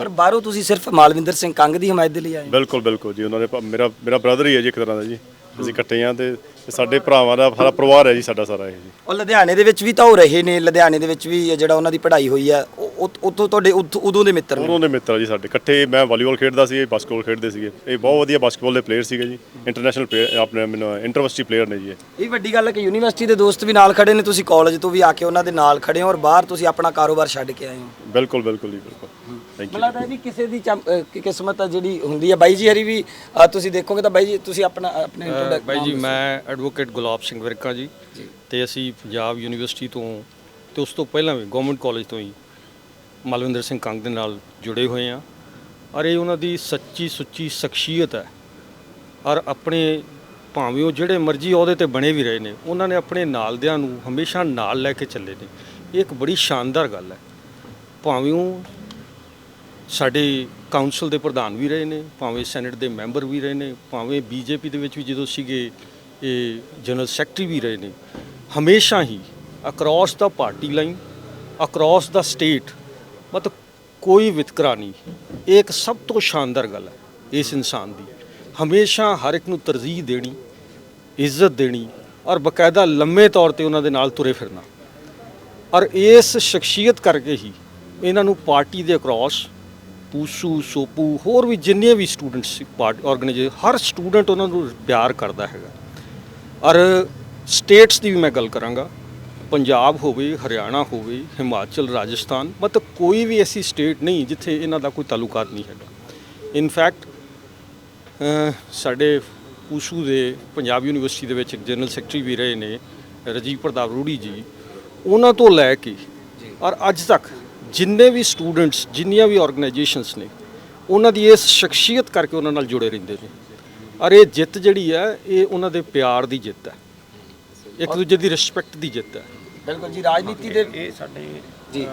ਔਰ ਬਾਹਰੋਂ ਤੁਸੀਂ ਸਿਰਫ ਮਾਲਵਿੰਦਰ ਸਿੰਘ ਕੰਗ ਦੀ ਹਮਾਇਤ ਦੇ ਲਈ ਆਏ ਹੋ? ਬਿਲਕੁਲ ਬਿਲਕੁਲ ਜੀ ਉਹਨਾਂ ਦੇ ਮੇਰਾ ਮੇਰਾ ਬ੍ਰਦਰ ਹੀ ਹੈ ਜੀ ਇੱਕ ਤਰ੍ਹਾਂ ਦਾ ਜੀ। ਅਸੀਂ ਇਕੱਠੇ ਹਾਂ ਤੇ ਸਾਡੇ ਭਰਾਵਾਂ ਦਾ ਸਾਰਾ ਪਰਿਵਾਰ ਹੈ ਜੀ ਸਾਡਾ ਸਾਰਾ ਇਹ ਜੀ। ਔਰ ਲੁਧਿਆਣੇ ਦੇ ਵਿੱਚ ਵੀ ਤਾਂ ਉਹ ਰਹੇ ਨੇ ਲੁਧਿਆਣੇ ਦੇ ਵਿੱਚ ਵੀ ਇਹ ਜਿਹੜਾ ਉਹਨਾਂ ਦੀ ਪੜ੍ਹਾਈ ਹੋਈ ਹੈ ਉਹ- ਉਤੋਂ ਤੁਹਾਡੇ ਉਤ- ਉਦੋਂ ਦੇ ਮਿੱਤਰ ਨੇ? ਉਹਨਾਂ ਦੇ ਮਿੱਤਰ ਜੀ ਸਾਡੇ। ਇਕੱਠੇ ਮੈਂ ਵਾਲੀਬਾਲ ਖੇਡਦਾ ਸੀ ਇਹ ਬਾਸਕਟਬਾਲ ਖੇਡਦੇ ਸੀਗੇ। ਇਹ ਬਹੁਤ ਵਧੀਆ ਬਾਸਕਟਬਾਲ ਦੇ ਪਲੇਅਰ ਸੀਗੇ ਜੀ। ਇੰਟਰਨੈਸ਼ਨਲ ਪਲੇਅਰ ਆਪਣੇ ਮੈਨੂੰ ਇੰਟਰਵਰਸਿਟੀ ਪਲੇਅਰ ਨੇ ਜੀ ਇਹ। ਇਹ ਵੱਡੀ ਗੱਲ ਹੈ ਕਿ ਯੂਨੀਵਰਸਿਟੀ ਦੇ ਦੋਸਤ ਵੀ ਨਾਲ ਖੜੇ ਨੇ ਤੁਸੀਂ ਕਾਲਜ ਤੋਂ ਵੀ ਆ ਕੇ ਉਹਨਾਂ ਦੇ ਨਾਲ ਖੜੇ ਹੋ ਔਰ ਬਾਹਰ ਤੁਸੀਂ ਆਪਣਾ ਕਾਰੋਬਾਰ ਛੱਡ ਕੇ ਆਏ ਹੋ। ਬਿਲਕੁਲ ਬਿਲਕੁਲ ਜੀ ਬਿਲਕੁਲ। ਥੈਂਕ ਯੂ ਮੈਨੂੰ ਲੱਗਦਾ ਹੈ ਵੀ ਕਿਸੇ ਦੀ ਚਮ- ਅਹ ਕਿ ਕਿਸਮਤ ਆ ਜਿਹੜੀ ਹੁੰਦੀ ਹੈ। ਬਾਈ ਜੀ ਹਰੀ ਵੀ ਅਹ ਤੁਸੀਂ ਦੇਖੋਗੇ ਤਾਂ ਬਾਈ ਜੀ ਤੁਸੀਂ ਆਪਣਾ ਆਪਣੇ ਅ, ਬਾਈ ਜੀ ਮੈਂ ਐਡਵੋਕੇਟ ਗੁਲਾਬ ਸਿੰਘ ਵਿਰਕਾ ਜੀ ਤੇ ਅਸੀਂ ਪੰਜਾਬ ਯੂਨੀਵਰਸਿਟੀ ਤੋਂ ਤੇ ਉਸ ਤੋਂ ਪਹਿਲਾਂ ਵੀ ਗਵਰਨਮੈਂਟ ਕਾਲਜ ਤੋਂ ਹੀ ਮਲਵਿੰਦਰ ਸਿੰਘ ਕੰਗ ਦੇ ਨਾਲ ਜੁੜੇ ਹੋਏ ਆ ਔਰ ਇਹ ਉਹਨਾਂ ਦੀ ਸੱਚੀ ਸੁੱਚੀ ਸ਼ਖਸੀਅਤ ਹੈ। ਔਰ ਆਪਣੇ ਭਾਵੇਂ ਉਹ ਜਿਹੜੇ ਮਰਜ਼ੀ ਅਹੁਦੇ ਤੇ ਬਣੇ ਵੀ ਰਹੇ ਨੇ, ਉਹਨਾਂ ਨੇ ਆਪਣੇ ਨਾਲਦਿਆਂ ਨੂੰ ਹਮੇਸ਼ਾ ਨਾਲ ਲੈ ਕੇ ਚੱਲੇ ਨੇ। ਇਹ ਇੱਕ ਬੜੀ ਸ਼ਾਨਦਾਰ ਗੱਲ ਹੈ। ਭਾਵੇਂ ਉਹ ਸਾਡੇ ਕਾਉਂਸਲ ਦੇ ਪ੍ਰਧਾਨ ਵੀ ਰਹੇ ਨੇ, ਭਾਵੇਂ ਸੈਨੇਟ ਦੇ ਮੈਂਬਰ ਵੀ ਰਹੇ ਨੇ, ਭਾਵੇਂ ਬੀਜੇਪੀ ਦੇ ਵਿੱਚ ਵੀ ਜਦੋਂ ਸੀਗੇ, ਇਹ ਜਨਰਲ ਸੈਕਟਰੀ ਵੀ ਰਹੇ ਨੇ, ਹਮੇਸ਼ਾ ਹੀ ਅਕ੍ਰੋਸ ਦਾ ਪਾਰਟੀ ਲਾਈਨ ਅਕ੍ਰੋਸ ਦਾ ਸਟੇਟ ਮਤਲਬ ਕੋਈ ਵਿਤਕਰਾ ਨਹੀਂ। ਇਹ ਇੱਕ ਸਭ ਤੋਂ ਸ਼ਾਨਦਾਰ ਗੱਲ ਹੈ ਇਸ ਇਨਸਾਨ ਦੀ। ਹਮੇਸ਼ਾ ਹਰ ਇੱਕ ਨੂੰ ਤਰਜੀਹ ਦੇਣੀ, ਇੱਜ਼ਤ ਦੇਣੀ ਔਰ ਬਕਾਇਦਾ ਲੰਮੇ ਤੌਰ ਤੇ ਉਹਨਾਂ ਦੇ ਨਾਲ ਤੁਰੇ ਫਿਰਨਾ। ਔਰ ਇਸ ਸ਼ਖਸੀਅਤ ਕਰਕੇ ਹੀ ਇਹਨਾਂ ਨੂੰ ਪਾਰਟੀ ਦੇ ਅਕ੍ਰੋਸ ਪੂਸੂ, ਸੋਪੂ, ਹੋਰ ਵੀ ਜਿੰਨੇ ਵੀ ਸਟੂਡੈਂਟਸ ਪਾਰਟ ਆਰਗੇਨਾਈਜੇਸ਼ਨ ਹਰ ਸਟੂਡੈਂਟ ਉਹਨਾਂ ਨੂੰ ਪਿਆਰ ਕਰਦਾ ਹੈਗਾ। ਔਰ ਸਟੇਟਸ ਦੀ ਵੀ ਮੈਂ ਗੱਲ ਕਰਾਂਗਾ। ਪੰਜਾਬ ਹੋਵੇ ਹਰਿਆਣਾ ਹੋਵੇ ਹਿਮਾਚਲ ਰਾਜਸਥਾਨ ਮਤਲਬ ਕੋਈ ਵੀ ਐਸੀ ਸਟੇਟ ਨਹੀਂ ਜਿੱਥੇ ਇਹਨਾਂ ਦਾ ਕੋਈ ਤਾਲੁਕਾਤ ਨਹੀਂ ਹੈਗਾ। ਇਨਫੈਕਟ ਸਾਡੇ ਪੂਸ਼ੂ ਦੇ ਪੰਜਾਬ ਯੂਨੀਵਰਸਿਟੀ ਦੇ ਵਿੱਚ ਇੱਕ ਜਨਰਲ ਸੈਕਟਰੀ ਵੀ ਰਹੇ ਨੇ ਰਜੀਵ ਪ੍ਰਤਾਪ ਰੂੜੀ ਜੀ। ਉਹਨਾਂ ਤੋਂ ਲੈ ਕੇ ਔਰ ਅੱਜ ਤੱਕ ਜਿੰਨੇ ਵੀ ਸਟੂਡੈਂਟਸ ਜਿੰਨੀਆਂ ਵੀ ਆਰਗੇਨਾਈਜੇਸ਼ਨਸ ਨੇ ਉਹਨਾਂ ਦੀ ਇਸ ਸ਼ਖਸੀਅਤ ਕਰਕੇ ਉਹਨਾਂ ਨਾਲ ਜੁੜੇ ਰਹਿੰਦੇ ਨੇ। ਔਰ ਇਹ ਜਿੱਤ ਜਿਹੜੀ ਹੈ ਇਹ ਉਹਨਾਂ ਦੇ ਪਿਆਰ ਦੀ ਜਿੱਤ ਹੈ। ਇੱਕ ਦੂਜੇ ਦੀ ਰਿਸਪੈਕਟ ਦੀ ਜਿੱਤ ਹੈ। ਬਿਲਕੁਲ ਜੀ ਰਾਜਨੀਤੀ ਦੇ ਇਹ ਸਾਡੇ ਜੀ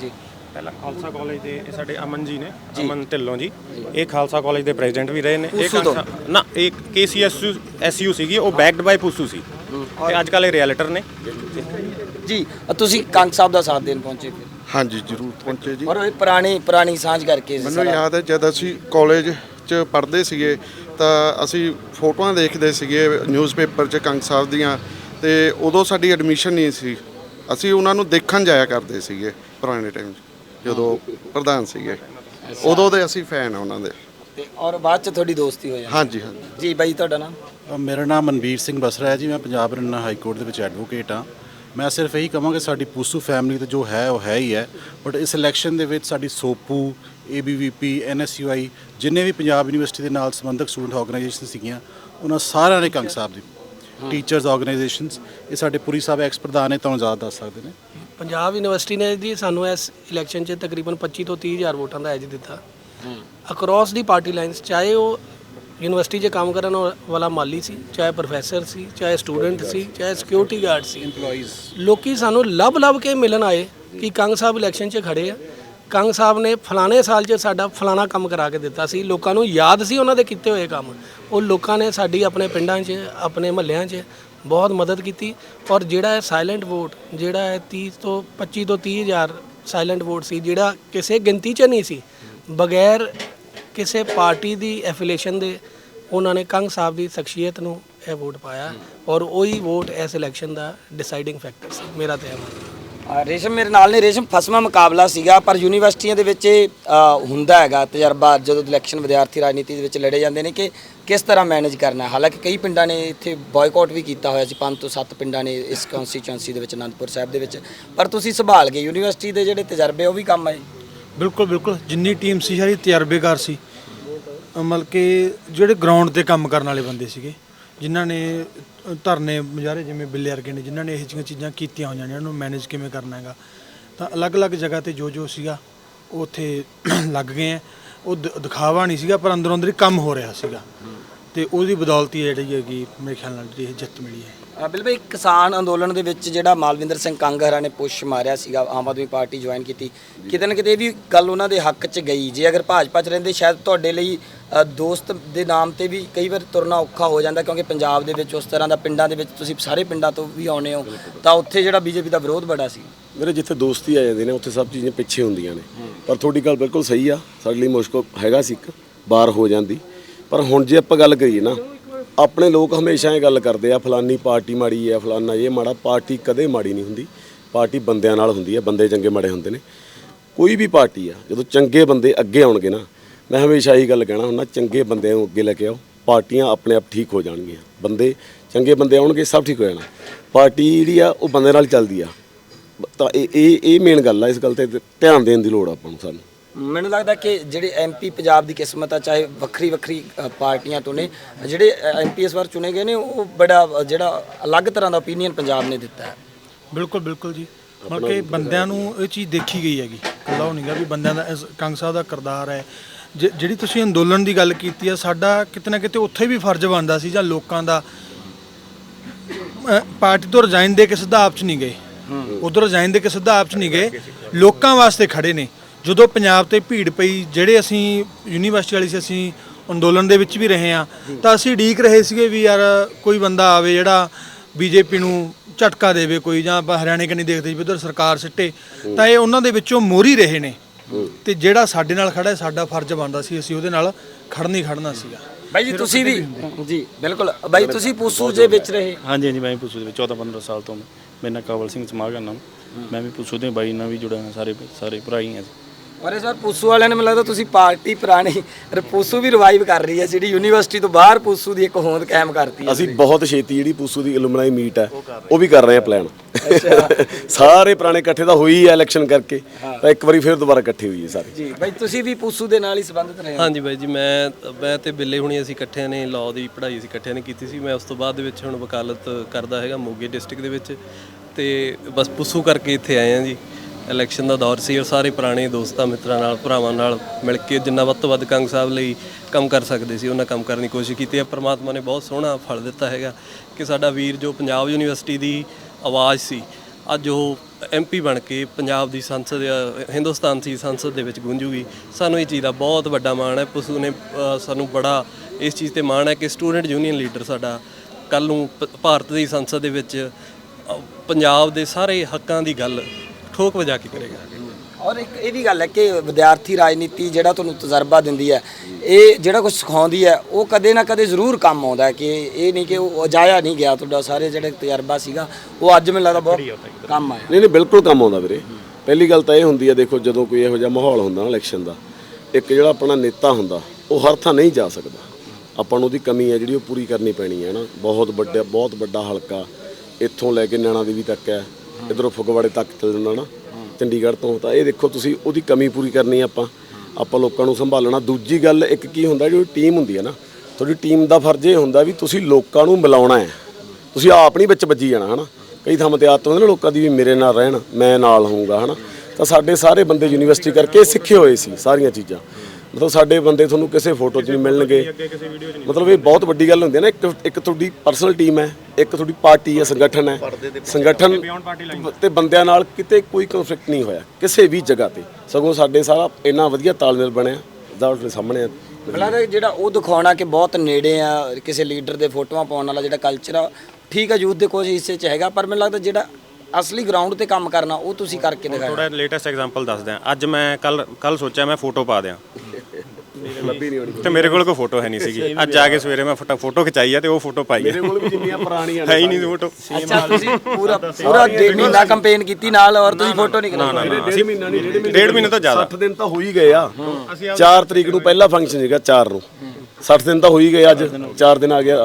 ਜੀ। ਪਹਿਲਾਂ ਖਾਲਸਾ ਕਾਲਜ ਦੇ ਇਹ ਸਾਡੇ ਅਮਨ ਜੀ ਨੇ ਅਮਨ ਢਿੱਲੋਂ ਜੀ। ਇਹ ਖਾਲਸਾ ਕਾਲਜ ਦੇ ਪ੍ਰੈਜ਼ੀਡੈਂਟ ਵੀ ਰਹੇ ਨੇ। ਇਹ? ਖਾਲਸਾ- ਨਾ ਇਹ ਕੇਸੀਐਸਯੂ ਐਸਯੂ ਸੀਗੀ ਉਹ ਬੈਕਡ ਬਾਈ ਪੂਸੂ ਸੀ। ਤੇ ਅੱਜ ਕੱਲ ਇਹ ਰਿਐਲਿਟਰ ਨੇ। ਜੀ ਤੁਸੀਂ ਕੰਗ ਸਾਹਿਬ ਦਾ ਸਾਥ ਦੇਣ ਪਹੁੰਚੇ ਫਿਰ। ਹਾਂਜੀ ਜ਼ਰੂਰ ਪਹੁੰਚੇ ਜੀ। ਔਰ ਇਹ ਪੁਰਾਣੀ ਪੁਰਾਣੀ ਸਾਂਝ ਕਰਕੇ ਮੈਨੂੰ ਯਾਦ ਹੈ ਜਦ ਅਸੀਂ ਕਾਲਜ 'ਚ ਪੜ੍ਹਦੇ ਸੀਗੇ ਤਾਂ ਅਸੀਂ ਫੋਟੋਆਂ ਦੇਖਦੇ ਸੀਗੇ ਨਿਊਜ਼ਪੇਪਰ 'ਚ ਕੰਗ ਸਾਹਿਬ ਦੀਆਂ। ਤੇ ਉਦੋਂ ਸਾਡੀ ਐਡਮਿਸ਼ਨ ਨਹੀਂ ਸੀ। ਅਸੀਂ ਉਹਨਾਂ ਨੂੰ ਦੇਖਣ ਜਾਇਆ ਕਰਦੇ ਸੀਗੇ ਪੁਰਾਣੇ ਟਾਈਮ 'ਚ ਜਦੋਂ ਪ੍ਰਧਾਨ ਸੀਗੇ। ਉਦੋਂ ਦੇ ਅਸੀਂ ਫੈਨ ਆ ਉਹਨਾਂ ਦੇ। ਤੇ ਔਰ ਬਾਅਦ ਚ ਤੁਹਾਡੀ ਦੋਸਤੀ ਹੋ ਜਾਂਦੀ ਹਾਂਜੀ ਹਾਂਜੀ। ਜੀ ਬਾਈ ਤੁਹਾਡਾ ਨਾਮ? ਮੇਰਾ ਨਾਮ ਮਨਵੀਰ ਸਿੰਘ ਬਸਰਾ ਹੈ ਜੀ ਮੈਂ ਪੰਜਾਬ ਹਰਿਆਣਾ ਹਾਈ ਕੋਰਟ ਦੇ ਵਿੱਚ ਐਡਵੋਕੇਟ ਹਾਂ। ਮੈਂ ਸਿਰਫ ਇਹੀ ਕਹਾਂਗਾ ਸਾਡੀ ਪੂਸੂ ਫੈਮਿਲੀ ਤਾਂ ਜੋ ਹੈ ਉਹ ਹੈ ਹੀ ਹੈ। ਬਟ ਇਸ ਇਲੈਕਸ਼ਨ ਦੇ ਵਿੱਚ ਸਾਡੀ ਸੋਪੂ ਏਬੀਵੀਪੀ ਐਨਐਸਯੂਆਈ ਜਿੰਨੇ ਵੀ ਪੰਜਾਬ ਯੂਨੀਵਰਸਿਟੀ ਦੇ ਨਾਲ ਸੰਬੰਧਕ ਸਟੂਡੈਂਟ ਆਰਗੇਨਾਈਜੇਸ਼ਨ ਸੀਗੀਆਂ ਉਹਨਾਂ ਸਾਰਿਆਂ ਨੇ ਕੰਗ ਸਾਹਿਬ ਦੀ ਟੀਚਰਸ ਆਰਗੇਨਾਈਜੇਸ਼ਨਸ ਇਹ ਸਾਡੇ ਪੁਰੀ ਸਾਹਿਬ ਐਕਸ ਪ੍ਰਧਾਨ ਨੇ ਤੁਹਾਨੂੰ ਜ਼ਿਆਦਾ ਦੱਸ ਸਕਦੇ ਨੇ। ਪੰਜਾਬ ਯੂਨੀਵਰਸਿਟੀ ਨੇ ਜੀ ਸਾਨੂੰ ਇਸ ਇਲੈਕਸ਼ਨ 'ਚ ਤਕਰੀਬਨ 25 ਤੋਂ 30 ਹਜ਼ਾਰ ਵੋਟਾਂ ਦਾ ਐਜ ਦਿੱਤਾ। ਅਕ੍ਰੋਸ ਦੀ ਪਾਰਟੀ ਲਾਈਨਸ ਚਾਹੇ ਉਹ ਯੂਨੀਵਰਸਿਟੀ 'ਚ ਕੰਮ ਕਰਨ ਵਾਲਾ ਮਾਲੀ ਸੀ ਚਾਹੇ ਪ੍ਰੋਫੈਸਰ ਸੀ ਚਾਹੇ ਸਟੂਡੈਂਟ ਸੀ ਚਾਹੇ ਸਿਕਿਉਰਿਟੀ ਗਾਰਡ ਸੀ। EMPLOYEES ਲੋਕੀ ਸਾਨੂੰ ਲੱਭ ਲੱਭ ਕੇ ਮਿਲਣ ਆਏ ਕਿ ਕੰਗ ਸਾਹਿਬ ਇਲੈਕਸ਼ਨ 'ਚ ਖੜੇ ਆ। ਕੰਗ ਸਾਹਿਬ ਨੇ ਫਲਾਣੇ ਸਾਲ 'ਚ ਸਾਡਾ ਫਲਾਣਾ ਕੰਮ ਕਰਾ ਕੇ ਦਿੱਤਾ ਸੀ। ਲੋਕਾਂ ਨੂੰ ਯਾਦ ਸੀ ਉਹਨਾਂ ਦੇ ਕੀਤੇ ਹੋਏ ਕੰਮ। ਉਹ ਲੋਕਾਂ ਨੇ ਸਾਡੀ ਆਪਣੇ ਪਿੰਡਾਂ 'ਚ, ਆਪਣੇ ਮਹੱਲਿਆਂ 'ਚ ਬਹੁਤ ਮਦਦ ਕੀਤੀ ਔਰ ਜਿਹੜਾ ਹੈ ਸਾਇਲੈਂਟ ਵੋਟ ਜਿਹੜਾ ਹੈ 30 ਤੋਂ 25 ਤੋਂ 30 ਹਜ਼ਾਰ ਸਾਇਲੈਂਟ ਵੋਟ ਸੀ, ਜਿਹੜਾ ਕਿਸੇ ਗਿਣਤੀ 'ਚ ਨਹੀਂ ਸੀ, ਬਗੈਰ ਕਿਸੇ ਪਾਰਟੀ ਦੀ ਐਫੀਲੀਏਸ਼ਨ ਦੇ ਉਹਨਾਂ ਨੇ ਕੰਗ ਸਾਹਿਬ ਦੀ ਸ਼ਖਸੀਅਤ ਨੂੰ ਇਹ ਵੋਟ ਪਾਇਆ ਔਰ ਉਹੀ ਵੋਟ ਇਸ ਇਲੈਕਸ਼ਨ ਦਾ ਡਿਸਾਈਡਿੰਗ ਫੈਕਟਰ ਸੀ। ਮੇਰਾ ਤਾਂ ਇਹ ਮੰਨਣਾ। ਰੇਸ਼ਮ ਮੇਰੇ ਨਾਲ ਨੇ। ਰੇਸ਼ਮ ਫਸਮਾ ਮੁਕਾਬਲਾ ਸੀਗਾ ਪਰ ਯੂਨੀਵਰਸਿਟੀਆਂ ਦੇ ਵਿੱਚ ਇਹ ਅ, ਹੁੰਦਾ ਹੈਗਾ ਤਜਰਬਾ ਜਦੋਂ ਇਲੈਕਸ਼ਨ ਵਿਦਿਆਰਥੀ ਰਾਜਨੀਤੀ ਦੇ ਵਿੱਚ ਲੜੇ ਜਾਂਦੇ ਨੇ ਕਿ ਕਿਸ ਤਰ੍ਹਾਂ ਮੈਨੇਜ ਕਰਨਾ ਹੈ। ਹਾਲਾਂਕਿ ਕਈ ਪਿੰਡਾਂ ਨੇ ਇੱਥੇ ਬਾਇਕਾਟ ਵੀ ਕੀਤਾ ਹੋਇਆ ਸੀ ਪੰਜ ਤੋਂ ਸੱਤ ਪਿੰਡਾਂ ਨੇ ਇਸ ਕਨਸਟੀਚੁਐਂਸੀ ਦੇ ਵਿੱਚ ਅਨੰਦਪੁਰ ਸਾਹਿਬ ਦੇ ਵਿੱਚ। ਪਰ ਤੁਸੀਂ ਸੰਭਾਲ ਗਏ ਯੂਨੀਵਰਸਿਟੀ ਦੇ ਜਿਹੜੇ ਤਜਰਬੇ ਉਹ ਵੀ ਕੰਮ ਆਏ? ਬਿਲਕੁਲ ਬਿਲਕੁਲ। ਜਿੰਨੀ ਟੀਮ ਸੀ ਸਾਰੀ ਤਜਰਬੇਕਾਰ ਸੀ। ਅ, ਮਤਲਬ ਕਿ ਜਿਹੜੇ ਗਰਾਊਂਡ ਤੇ ਕੰਮ ਕਰਨ ਵਾਲੇ ਬੰਦੇ ਸੀਗੇ। ਜਿਨ੍ਹਾਂ ਨੇ ਧਰਨੇ ਮੁਜ਼ਾਹਰੇ ਜਿਵੇਂ ਬਿੱਲੇ ਵਰਗੇ ਨੇ, ਜਿਨ੍ਹਾਂ ਨੇ ਇਹ ਜਿਹੀਆਂ ਚੀਜ਼ਾਂ ਕੀਤੀਆਂ ਹੋਈਆਂ ਨੇ ਉਹਨਾਂ ਨੂੰ ਮੈਨੇਜ ਕਿਵੇਂ ਕਰਨਾ ਹੈਗਾ? ਤਾਂ ਅਲੱਗ-ਅਲੱਗ ਜਗ੍ਹਾ ਤੇ ਜੋ ਜੋ ਸੀਗਾ, ਉਹ ਉੱਥੇ [clears throat] ਲੱਗ ਗਏ ਆ ਉਹ ਦ- ਦਿਖਾਵਾ ਨਹੀਂ ਸੀਗਾ, ਪਰ ਅੰਦਰੋਂ ਅੰਦਰ ਹੀ ਕੰਮ ਹੋ ਰਿਹਾ ਸੀਗਾ। ਤੇ ਉਹਦੀ ਬਦੌਲਤੀ ਜਿਹੜੀ ਹੈਗੀ, ਮੇਰੇ ਖਿਆਲ ਨਾਲ ਜਿਹੜੀ ਇਹ ਜਿੱਤ ਮਿਲੀ ਹੈ। ਬਿਲਕੁਲ ਇੱਕ ਕਿਸਾਨ ਅੰਦੋਲਨ ਦੇ ਵਿੱਚ ਜਿਹੜਾ ਮਾਲਵਿੰਦਰ ਸਿੰਘ ਕਾਂਗਰਾ ਨੇ ਪੁਸ਼ ਮਾਰਿਆ ਸੀਗਾ ਆਮ ਆਦਮੀ ਪਾਰਟੀ ਜੁਆਇਨ ਕੀਤੀ। ਕਿਤੇ ਨਾ ਕਿਤੇ ਇਹ ਵੀ ਗੱਲ ਉਹਨਾਂ ਦੇ ਹੱਕ 'ਚ ਗਈ। ਜੇ ਅਗਰ ਭਾਜਪਾ 'ਚ ਰਹਿੰਦੇ ਸ਼ਾਇਦ ਤੁਹਾਡੇ ਲਈ ਦੋਸਤ ਦੇ ਨਾਮ ਤੇ ਵੀ ਕਈ ਵਾਰ ਤੁਰਨਾ ਔਖਾ ਹੋ ਜਾਂਦਾ ਕਿਉਂਕਿ ਪੰਜਾਬ ਦੇ ਵਿੱਚ ਉਸ ਤਰ੍ਹਾਂ ਦਾ ਪਿੰਡਾਂ ਦੇ ਵਿੱਚ ਤੁਸੀਂ ਸਾਰੇ ਪਿੰਡਾਂ ਤੋਂ ਵੀ ਆਉਨੇ ਹੋ ਤਾਂ ਉੱਥੇ ਜਿਹੜਾ ਬੀਜੇਪੀ ਦਾ ਵਿਰੋਧ ਬੜਾ ਸੀ। ਮੇਰੇ ਜਿੱਥੇ ਦੋਸਤੀ ਆ ਜਾਂਦੀ ਨੇ ਉੱਥੇ ਸਭ ਚੀਜ਼ਾਂ ਪਿੱਛੇ ਹੁੰਦੀਆਂ ਨੇ। ਪਰ ਤੁਹਾਡੀ ਗੱਲ ਬਿਲਕੁਲ ਸਹੀ ਆ। ਸਾਡੇ ਲਈ ਮੁਸ਼ਕਲ ਹੈਗਾ ਸੀ ਇੱਕ ਬਾਰ ਹੋ ਜਾਂਦੀ। ਪਰ ਹੁਣ ਜੇ ਆਪਾਂ ਗੱਲ ਕਰੀਏ ਨਾ ਆਪਣੇ ਲੋਕ ਹਮੇਸ਼ਾ ਇਹ ਗੱਲ ਕਰਦੇ ਆ, ਫਲਾਨੀ ਪਾਰਟੀ ਮਾੜੀ ਆ ਫਲਾਨਾ ਇਹ ਮਾੜਾ, ਪਾਰਟੀ ਕਦੇ ਮਾੜੀ ਨਹੀਂ ਹੁੰਦੀ। ਪਾਰਟੀ ਬੰਦਿਆਂ ਨਾਲ ਹੁੰਦੀ ਹੈ, ਬੰਦੇ ਚੰਗੇ ਮਾੜੇ ਹੁੰਦੇ ਨੇ। ਕੋਈ ਵੀ ਪਾਰਟੀ ਆ, ਜਦੋਂ ਚੰਗੇ ਬੰਦੇ ਅੱਗੇ ਆਉਣਗੇ ਨਾ, ਮੈਂ ਹਮੇਸ਼ਾ ਇਹੀ ਗੱਲ ਕਹਿਣਾ ਹੁੰਦਾ, ਚੰਗੇ ਬੰਦਿਆਂ ਨੂੰ ਅੱਗੇ ਲੈ ਕੇ ਆਓ। ਪਾਰਟੀਆਂ ਆਪਣੇ ਆਪ ਠੀਕ ਹੋ ਜਾਣਗੀਆਂ। ਬੰਦੇ, ਚੰਗੇ ਬੰਦੇ ਆਉਣਗੇ, ਸਭ ਠੀਕ ਹੋ ਜਾਣਾ। ਪਾਰਟੀ ਜਿਹੜੀ ਆ, ਉਹ ਬੰਦੇ ਨਾਲ ਚੱਲਦੀ ਆ। ਤਾਂ ਇਹ ਇਹ ਇਹ ਮੇਨ ਗੱਲ ਆ, ਇਸ ਗੱਲ ਤੇ ਧਿਆਨ ਦੇਣ ਦੀ ਲੋੜ ਆ ਆਪਾਂ ਨੂੰ ਸਾਨੂੰ। ਮੈਨੂੰ ਲੱਗਦਾ ਕਿ ਜਿਹੜੇ ਐਮਪੀ ਪੰਜਾਬ ਦੀ ਕਿਸਮਤ ਆ ਚਾਹੇ ਵੱਖਰੀ ਵੱਖਰੀ ਪਾਰਟੀਆਂ ਤੋਂ ਨੇ ਜਿਹੜੇ ਐਮਪੀ ਇਸ ਵਾਰ ਚੁਣੇ ਗਏ ਨੇ ਉਹ ਬੜਾ ਜਿਹੜਾ ਅਲੱਗ ਤਰ੍ਹਾਂ ਦਾ ਓਪੀਨੀਅਨ ਪੰਜਾਬ ਨੇ ਦਿੱਤਾ ਹੈ। ਬਿਲਕੁਲ ਬਿਲਕੁਲ ਜੀ। ਮਤਲਬ ਕਿ ਬੰਦਿਆਂ ਨੂੰ ਇਹ ਚੀਜ਼ ਦੇਖੀ ਗਈ ਹੈਗੀ। ਕੱਲਾ ਉਹ ਨਹੀਂਗਾ ਵੀ ਬੰਦਿਆਂ ਦਾ ਇਸ ਕੰਗ ਸਾਹਿਬ ਦਾ ਕਿਰਦਾਰ ਹੈ। ਜਿ- ਜਿਹੜੀ ਤੁਸੀਂ ਅੰਦੋਲਨ ਦੀ ਗੱਲ ਕੀਤੀ ਆ ਸਾਡਾ ਕਿਤੇ ਨਾ ਕਿਤੇ ਉੱਥੇ ਵੀ ਫਰਜ਼ ਬਣਦਾ ਸੀ ਜਾਂ ਲੋਕਾਂ ਦਾ ਪਾਰਟੀ ਤੋਂ ਰਿਜ਼ਾਈਨ ਦੇ ਕੇ ਸਿੱਧਾ ਆਪ ਚ ਨਹੀਂ ਗਏ। ਉਧਰ ਰਿਜ਼ਾਈਨ ਦੇ ਕੇ ਸਿੱਧਾ ਆਪ ਚ ਨਹੀਂ ਗਏ। ਲੋਕਾਂ ਵਾਸਤੇ ਖੜੇ ਨੇ। ਜਦੋਂ ਪੰਜਾਬ ਤੇ ਭੀੜ ਪਈ ਜਿਹੜੇ ਅਸੀਂ ਯੂਨੀਵਰਸਿਟੀ ਵਾਲੀ ਸੀ ਅਸੀਂ ਅੰਦੋਲਨ ਦੇ ਵਿੱਚ ਵੀ ਰਹੇ ਆ ਤਾਂ ਅਸੀਂ ਉਡੀਕ ਰਹੇ ਸੀਗੇ ਵੀ ਯਾਰ ਕੋਈ ਬੰਦਾ ਆਵੇ ਜਿਹੜਾ ਬੀਜੇਪੀ ਨੂੰ ਝਟਕਾ ਦੇਵੇ ਕੋਈ ਜਾਂ ਆਪਾਂ ਹਰਿਆਣੇ ਕੰਨੀ ਦੇਖਦੇ ਜੀ ਉਧਰ ਸਰਕਾਰ ਸਿੱਟੇ ਤਾਂ ਇਹ ਉਹਨਾਂ ਦੇ ਵਿੱਚੋਂ ਮੋਰੀ ਰਹੇ ਨੇ। ਤੇ ਜਿਹੜਾ ਸਾਡੇ ਨਾਲ ਖੜਾ ਹੈ ਸਾਡਾ ਫਰਜ਼ ਬਣਦਾ ਸੀ ਅਸੀਂ ਉਹਦੇ ਨਾਲ ਖੜਨੀ ਖੜਨਾ ਸੀਗਾ। ਬਾਈ ਜੀ ਤੁਸੀਂ ਵੀ ਜੀ ਬਿਲਕੁਲ। ਬਾਈ ਤੁਸੀਂ ਪੂਸੂ ਜੇ ਵਿੱਚ ਰਹੇ। ਹਾਂਜੀ ਹਾਂਜੀ ਮੈਂ ਪੁੱਛੂ ਦੇ ਵਿੱਚ 14 15 ਸਾਲ ਤੋਂ ਮੇਰੇ ਨਾਲ ਕਵਲ ਸਿੰਘ ਸਮਾਗਾ ਨਾਮ ਮੈਂ ਵੀ ਪੁੱਛੂ ਦੇ ਬਾਈ ਨਾਲ ਵੀ ਜੁੜਿਆ ਹਾਂ ਸਾਰੇ ਸਾਰੇ ਭਰਾ ਹੀ ਹਾਂ। ਔਰ ਇਸ ਵਾਰ ਪੂਸੂ ਵਾਲਿਆਂ ਨੇ ਮੈਨੂੰ ਲੱਗਦਾ ਤੁਸੀਂ ਪਾਰਟੀ ਪੁਰਾਣੀ ਰ- ਪੂਸੂ ਵੀ ਰਿਵਾਈਵ ਕਰ ਰਹੀ ਹੈ ਜਿਹੜੀ ਯੂਨੀਵਰਸਿਟੀ ਤੋਂ ਬਾਹਰ ਪੂਸੂ ਦੀ ਇੱਕ ਹੋਂਦ ਕਾਇਮ ਕਰਤੀ ਹੈ ਅਸੀਂ ਬਹੁਤ ਛੇਤੀ ਜਿਹੜੀ ਪੂਸੂ ਦੀ ਐਲੂਮਨਾਈ ਮੀਟ ਹੈ ਉਹ ਵੀ ਕਰ ਰਹੇ ਆ ਪਲਾਨ [laughs] ਸਾਰੇ ਪੁਰਾਣੇ ਇਕੱਠੇ ਤਾਂ ਹੋਈ ਹੈ ਇਲੈਕਸ਼ਨ ਕਰਕੇ ਤਾਂ ਇੱਕ ਵਾਰੀ ਫਿਰ ਦੁਬਾਰਾ ਇਕੱਠੇ ਹੋਈਏ ਸਾਰੇ। ਜੀ ਬਾਈ ਤੁਸੀਂ ਵੀ ਪੂਸੂ ਦੇ ਨਾਲ ਹੀ ਸੰਬੰਧਿਤ ਰਹੇ ਹੋ? ਹਾਂਜੀ ਬਾਈ ਜੀ ਮੈਂ ਮੈਂ ਤੇ ਬਿੱਲੇ ਹੁਣੀ ਅਸੀਂ ਇਕੱਠਿਆਂ ਨੇ ਲਾਅ ਦੀ ਪੜ੍ਹਾਈ ਅਸੀਂ ਇਕੱਠਿਆਂ ਨੇ ਕੀਤੀ ਸੀ ਮੈਂ ਉਸ ਤੋਂ ਬਾਅਦ ਦੇ ਵਿੱਚ ਹੁਣ ਵਕਾਲਤ ਕਰਦਾ ਹੈਗਾ ਮੋਗੇ ਡਿਸਟ੍ਰਿਕਟ ਦੇ ਵਿੱਚ ਤੇ ਬਸ ਪੁੱਸੂ ਕਰਕੇ ਇੱਥੇ ਆਏ ਆ ਜੀ। ਇਲੈਕਸ਼ਨ ਦਾ ਦੌਰ ਸੀ ਔਰ ਸਾਰੇ ਪੁਰਾਣੇ ਦੋਸਤਾਂ, ਮਿੱਤਰਾਂ ਨਾਲ, ਭਰਾਵਾਂ ਨਾਲ ਮਿਲ ਕੇ ਜਿੰਨਾ ਵੱਧ ਤੋਂ ਵੱਧ ਕੰਗ ਸਾਹਿਬ ਲਈ ਕੰਮ ਕਰ ਸਕਦੇ ਸੀ, ਉਹਨਾਂ ਕੰਮ ਕਰਨ ਦੀ ਕੋਸ਼ਿਸ਼ ਕੀਤੀ ਹੈ। ਪ੍ਰਮਾਤਮਾ ਨੇ ਬਹੁਤ ਸੋਹਣਾ ਫਲ ਦਿੱਤਾ ਹੈਗਾ ਕਿ ਸਾਡਾ ਵੀਰ ਜੋ ਪੰਜਾਬ ਯੂਨੀਵਰਸਿਟੀ ਦੀ ਆਵਾਜ਼ ਸੀ, ਅੱਜ ਉਹ ਐਮਪੀ ਬਣ ਕੇ ਪੰਜਾਬ ਦੀ ਸੰਸਦ, ਹਿੰਦੁਸਤਾਨ ਦੀ ਸੰਸਦ ਦੇ ਵਿੱਚ ਗੂੰਜੂਗੀ। ਸਾਨੂੰ ਇਹ ਚੀਜ਼ ਦਾ ਬਹੁਤ ਵੱਡਾ ਮਾਣ ਹੈ। ਪਸ਼ੂ ਨੇ ਸਾਨੂੰ ਬੜਾ ਇਸ ਚੀਜ਼ ਤੇ ਮਾਣ ਹੈ ਕਿ ਸਟੂਡੈਂਟ ਯੂਨੀਅਨ ਲੀਡਰ ਸਾਡਾ ਕੱਲ ਨੂੰ ਪ- ਭਾਰਤ ਦੀ ਸੰਸਦ ਦੇ ਵਿੱਚ ਪੰਜਾਬ ਦੇ ਸਾਰੇ ਹੱਕਾਂ ਦੀ ਗੱਲ ਠੋਕ ਵਜਾ ਕੇ ਕਰੇਗਾ। ਔਰ ਇੱਕ ਇਹ ਵੀ ਗੱਲ ਹੈ ਕਿ ਵਿਦਿਆਰਥੀ ਰਾਜਨੀਤੀ ਜਿਹੜਾ ਤੁਹਾਨੂੰ ਤਜਰਬਾ ਦਿੰਦੀ ਹੈ ਇਹ ਜਿਹੜਾ ਕੁਝ ਸਿਖਾਉਂਦੀ ਹੈ ਉਹ ਕਦੇ ਨਾ ਕਦੇ ਜ਼ਰੂਰ ਕੰਮ ਆਉਂਦਾ ਹੈ ਕਿ ਇਹ ਨਹੀਂ ਕਿ ਉਹ ਅਜਾਇਆ ਨਹੀਂ ਗਿਆ ਤੁਹਾਡਾ ਸਾਰੇ ਜਿਹੜੇ ਤਜਰਬਾ ਸੀਗਾ ਉਹ ਅੱਜ ਮੈਨੂੰ ਲੱਗਦਾ ਬਹੁਤ ਕੰਮ ਆਇਆ। ਨਹੀਂ ਨਹੀਂ ਬਿਲਕੁਲ ਕੰਮ ਆਉਂਦਾ ਵੀਰੇ। ਪਹਿਲੀ ਗੱਲ ਤਾਂ ਇਹ ਹੁੰਦੀ ਹੈ ਦੇਖੋ ਜਦੋਂ ਕੋਈ ਇਹੋ ਜਿਹਾ ਮਾਹੌਲ ਹੁੰਦਾ ਨਾ ਇਲੈਕਸ਼ਨ ਦਾ ਇੱਕ ਜਿਹੜਾ ਆਪਣਾ ਨੇਤਾ ਹੁੰਦਾ ਉਹ ਹਰ ਥਾਂ ਨਹੀਂ ਜਾ ਸਕਦਾ। ਆਪਾਂ ਨੂੰ ਉਹਦੀ ਕਮੀ ਹੈ ਜਿਹੜੀ ਉਹ ਪੂਰੀ ਕਰਨੀ ਪੈਣੀ ਹੈ ਨਾ। ਬਹੁਤ ਵੱਡਾ ਬਹੁਤ ਵੱਡਾ ਹਲਕਾ ਇੱਥੋਂ ਲੈ ਕੇ ਨੈਣਾ ਦੇਵੀ ਤੱਕ ਹੈ। ਇਧਰੋਂ ਫਗਵਾੜੇ ਤੱਕ ਚੱਲ ਜਾਂਦਾ ਨਾ, ਚੰਡੀਗੜ੍ਹ ਤੋਂ ਤਾਂ ਇਹ ਦੇਖੋ ਤੁਸੀਂ ਉਹਦੀ ਕਮੀ ਪੂਰੀ ਕਰਨੀ ਆਪਾਂ। ਆਪਾਂ ਲੋਕਾਂ ਨੂੰ ਸੰਭਾਲਣਾ। ਦੂਜੀ ਗੱਲ, ਇੱਕ ਕੀ ਹੁੰਦਾ, ਜਿਹੜੀ ਟੀਮ ਹੁੰਦੀ ਹੈ ਨਾ, ਤੁਹਾਡੀ ਟੀਮ ਦਾ ਫਰਜ਼ ਇਹ ਹੁੰਦਾ ਵੀ ਤੁਸੀਂ ਲੋਕਾਂ ਨੂੰ ਮਿਲਾਉਣਾ ਹੈ। ਤੁਸੀਂ ਆਪ ਨਹੀਂ ਵਿੱਚ ਵੱਜੀ ਜਾਣਾ, ਹਨਾ। ਕਈ ਥਾਵਾਂ ਤੇ ਆਦਤ ਹੁੰਦੇ ਨਾ ਲੋਕਾਂ ਦੀ ਵੀ ਮੇਰੇ ਨਾਲ ਰਹਿਣ, ਮੈਂ ਨਾਲ ਹੋਊਂਗਾ, ਹਨਾ। ਤਾਂ ਸਾਡੇ ਸਾਰੇ ਬੰਦੇ ਯੂਨੀਵਰਸਿਟੀ ਕਰਕੇ ਸਿੱਖੇ ਹੋਏ ਸੀ ਸਾਰੀਆਂ ਚੀਜ਼ਾਂ। ਮਤਲਬ ਸਾਡੇ ਬੰਦੇ ਤੁਹਾਨੂੰ ਕਿਸੇ ਫੋਟੋ 'ਚ ਨਹੀਂ ਮਿਲਣਗੇ। ਮਤਲਬ ਇਹ ਬਹੁਤ ਵੱਡੀ ਗੱਲ ਹੁੰਦੀ ਹੈ ਨਾ ਇੱਕ ਇੱਕ ਤੁਹਾਡੀ ਪਰਸਨਲ ਟੀਮ ਹੈ ਇੱਕ ਤੁਹਾਡੀ ਪਾਰਟੀ ਹੈ ਸੰਗਠਨ ਹੈ। ਸੰਗਠਨ ਤੇ ਬੰਦਿਆਂ ਨਾਲ ਕਿਤੇ ਕੋਈ ਕਨਫਲਿਕਟ ਨਹੀਂ ਹੋਇਆ ਕਿਸੇ ਵੀ ਜਗ੍ਹਾ ਤੇ। ਸਗੋਂ ਸਾਡੇ ਸਾਰਾ ਇੰਨਾ ਵਧੀਆ ਤਾਲਮੇਲ ਬਣਿਆ ਦਾ ਸਾਹਮਣੇ ਆ। ਮੈਨੂੰ ਲੱਗਦਾ ਜਿਹੜਾ ਉਹ ਦਿਖਾਉਣਾ ਕਿ ਬਹੁਤ ਨੇੜੇ ਆ ਕਿਸੇ ਲੀਡਰ ਦੇ ਫੋਟੋਆਂ ਪਾਉਣ ਵਾਲਾ ਜਿਹੜਾ ਕਲਚਰ ਆ ਠੀਕ ਆ ਯੂਥ ਦੇ ਕੁਝ ਹਿੱਸੇ 'ਚ ਹੈਗਾ ਪਰ ਮੈਨੂੰ ਲੱਗਦਾ ਜਿਹੜਾ ਅਸਲੀ ਗਰਾਊਂਡ ਤੇ ਕੰਮ ਕਰਨਾ ਉਹ ਤੁਸੀਂ ਕਰਕੇ ਦਿਖਾਇਆ। ਥੋੜਾ ਲੇਟੈਸਟ ਐਗਜ਼ਾਮਪਲ ਦੱਸ ਦਿਆਂ। ਅੱਜ ਮੈਂ ਕੱਲ ਕੱਲ ਸੋਚਿਆ ਮੈਂ ਫੋਟੋ ਪਾ ਦਿਆਂ। ਲੱਭੀ ਨਹੀਂ ਹੋਣੀ ਤੇ ਮੇਰੇ ਕੋਲ ਕੋਈ ਫੋਟੋ ਹੈ ਨਹੀਂ ਸੀਗੀ। ਅੱਜ ਜਾ ਕੇ ਸਵੇਰੇ ਮੈਂ ਫੋਟੋ ਫੋਟੋ ਖਿਚਾਈ ਆ ਤੇ ਉਹ ਫੋਟੋ ਪਾਈ ਮੇਰੇ ਕੋਲ ਵੀ ਜਿੰਨੀਆਂ ਪੁਰਾਣੀਆਂ ਹੈ ਹੀ ਨਹੀਂ ਫੋਟੋ ਅੱਛਾ ਤੁਸੀਂ ਪੂਰਾ ਪੂਰਾ ਡੇਢ ਮਹੀਨਾ ਕੈਂਪੇਨ ਕੀਤੀ ਨਾਲ ਔਰ ਤੁਸੀਂ ਫੋਟੋ ਨਹੀਂ ਨਾ ਕਰਾਈ ਨਾ ਨਾ ਡੇਢ ਮਹੀਨਾ ਨਹੀਂ ਡੇਢ ਮਹੀਨਾ ਡੇਢ ਮਹੀਨੇ ਤੋਂ ਜ਼ਿਆਦਾ। 60 ਦਿਨ ਤਾਂ ਹੋ ਹੀ ਗਏ ਆ। 4 ਤਰੀਕ ਨੂੰ ਪਹਿਲਾ ਫੰਕਸ਼ਨ ਸੀਗਾ 4 ਨੂੰ। 60 ਦਿਨ ਤਾਂ ਹੋ ਹੀ ਗਏ ਅੱਜ 4 ਦਿਨ ਆ ਗਿਆ।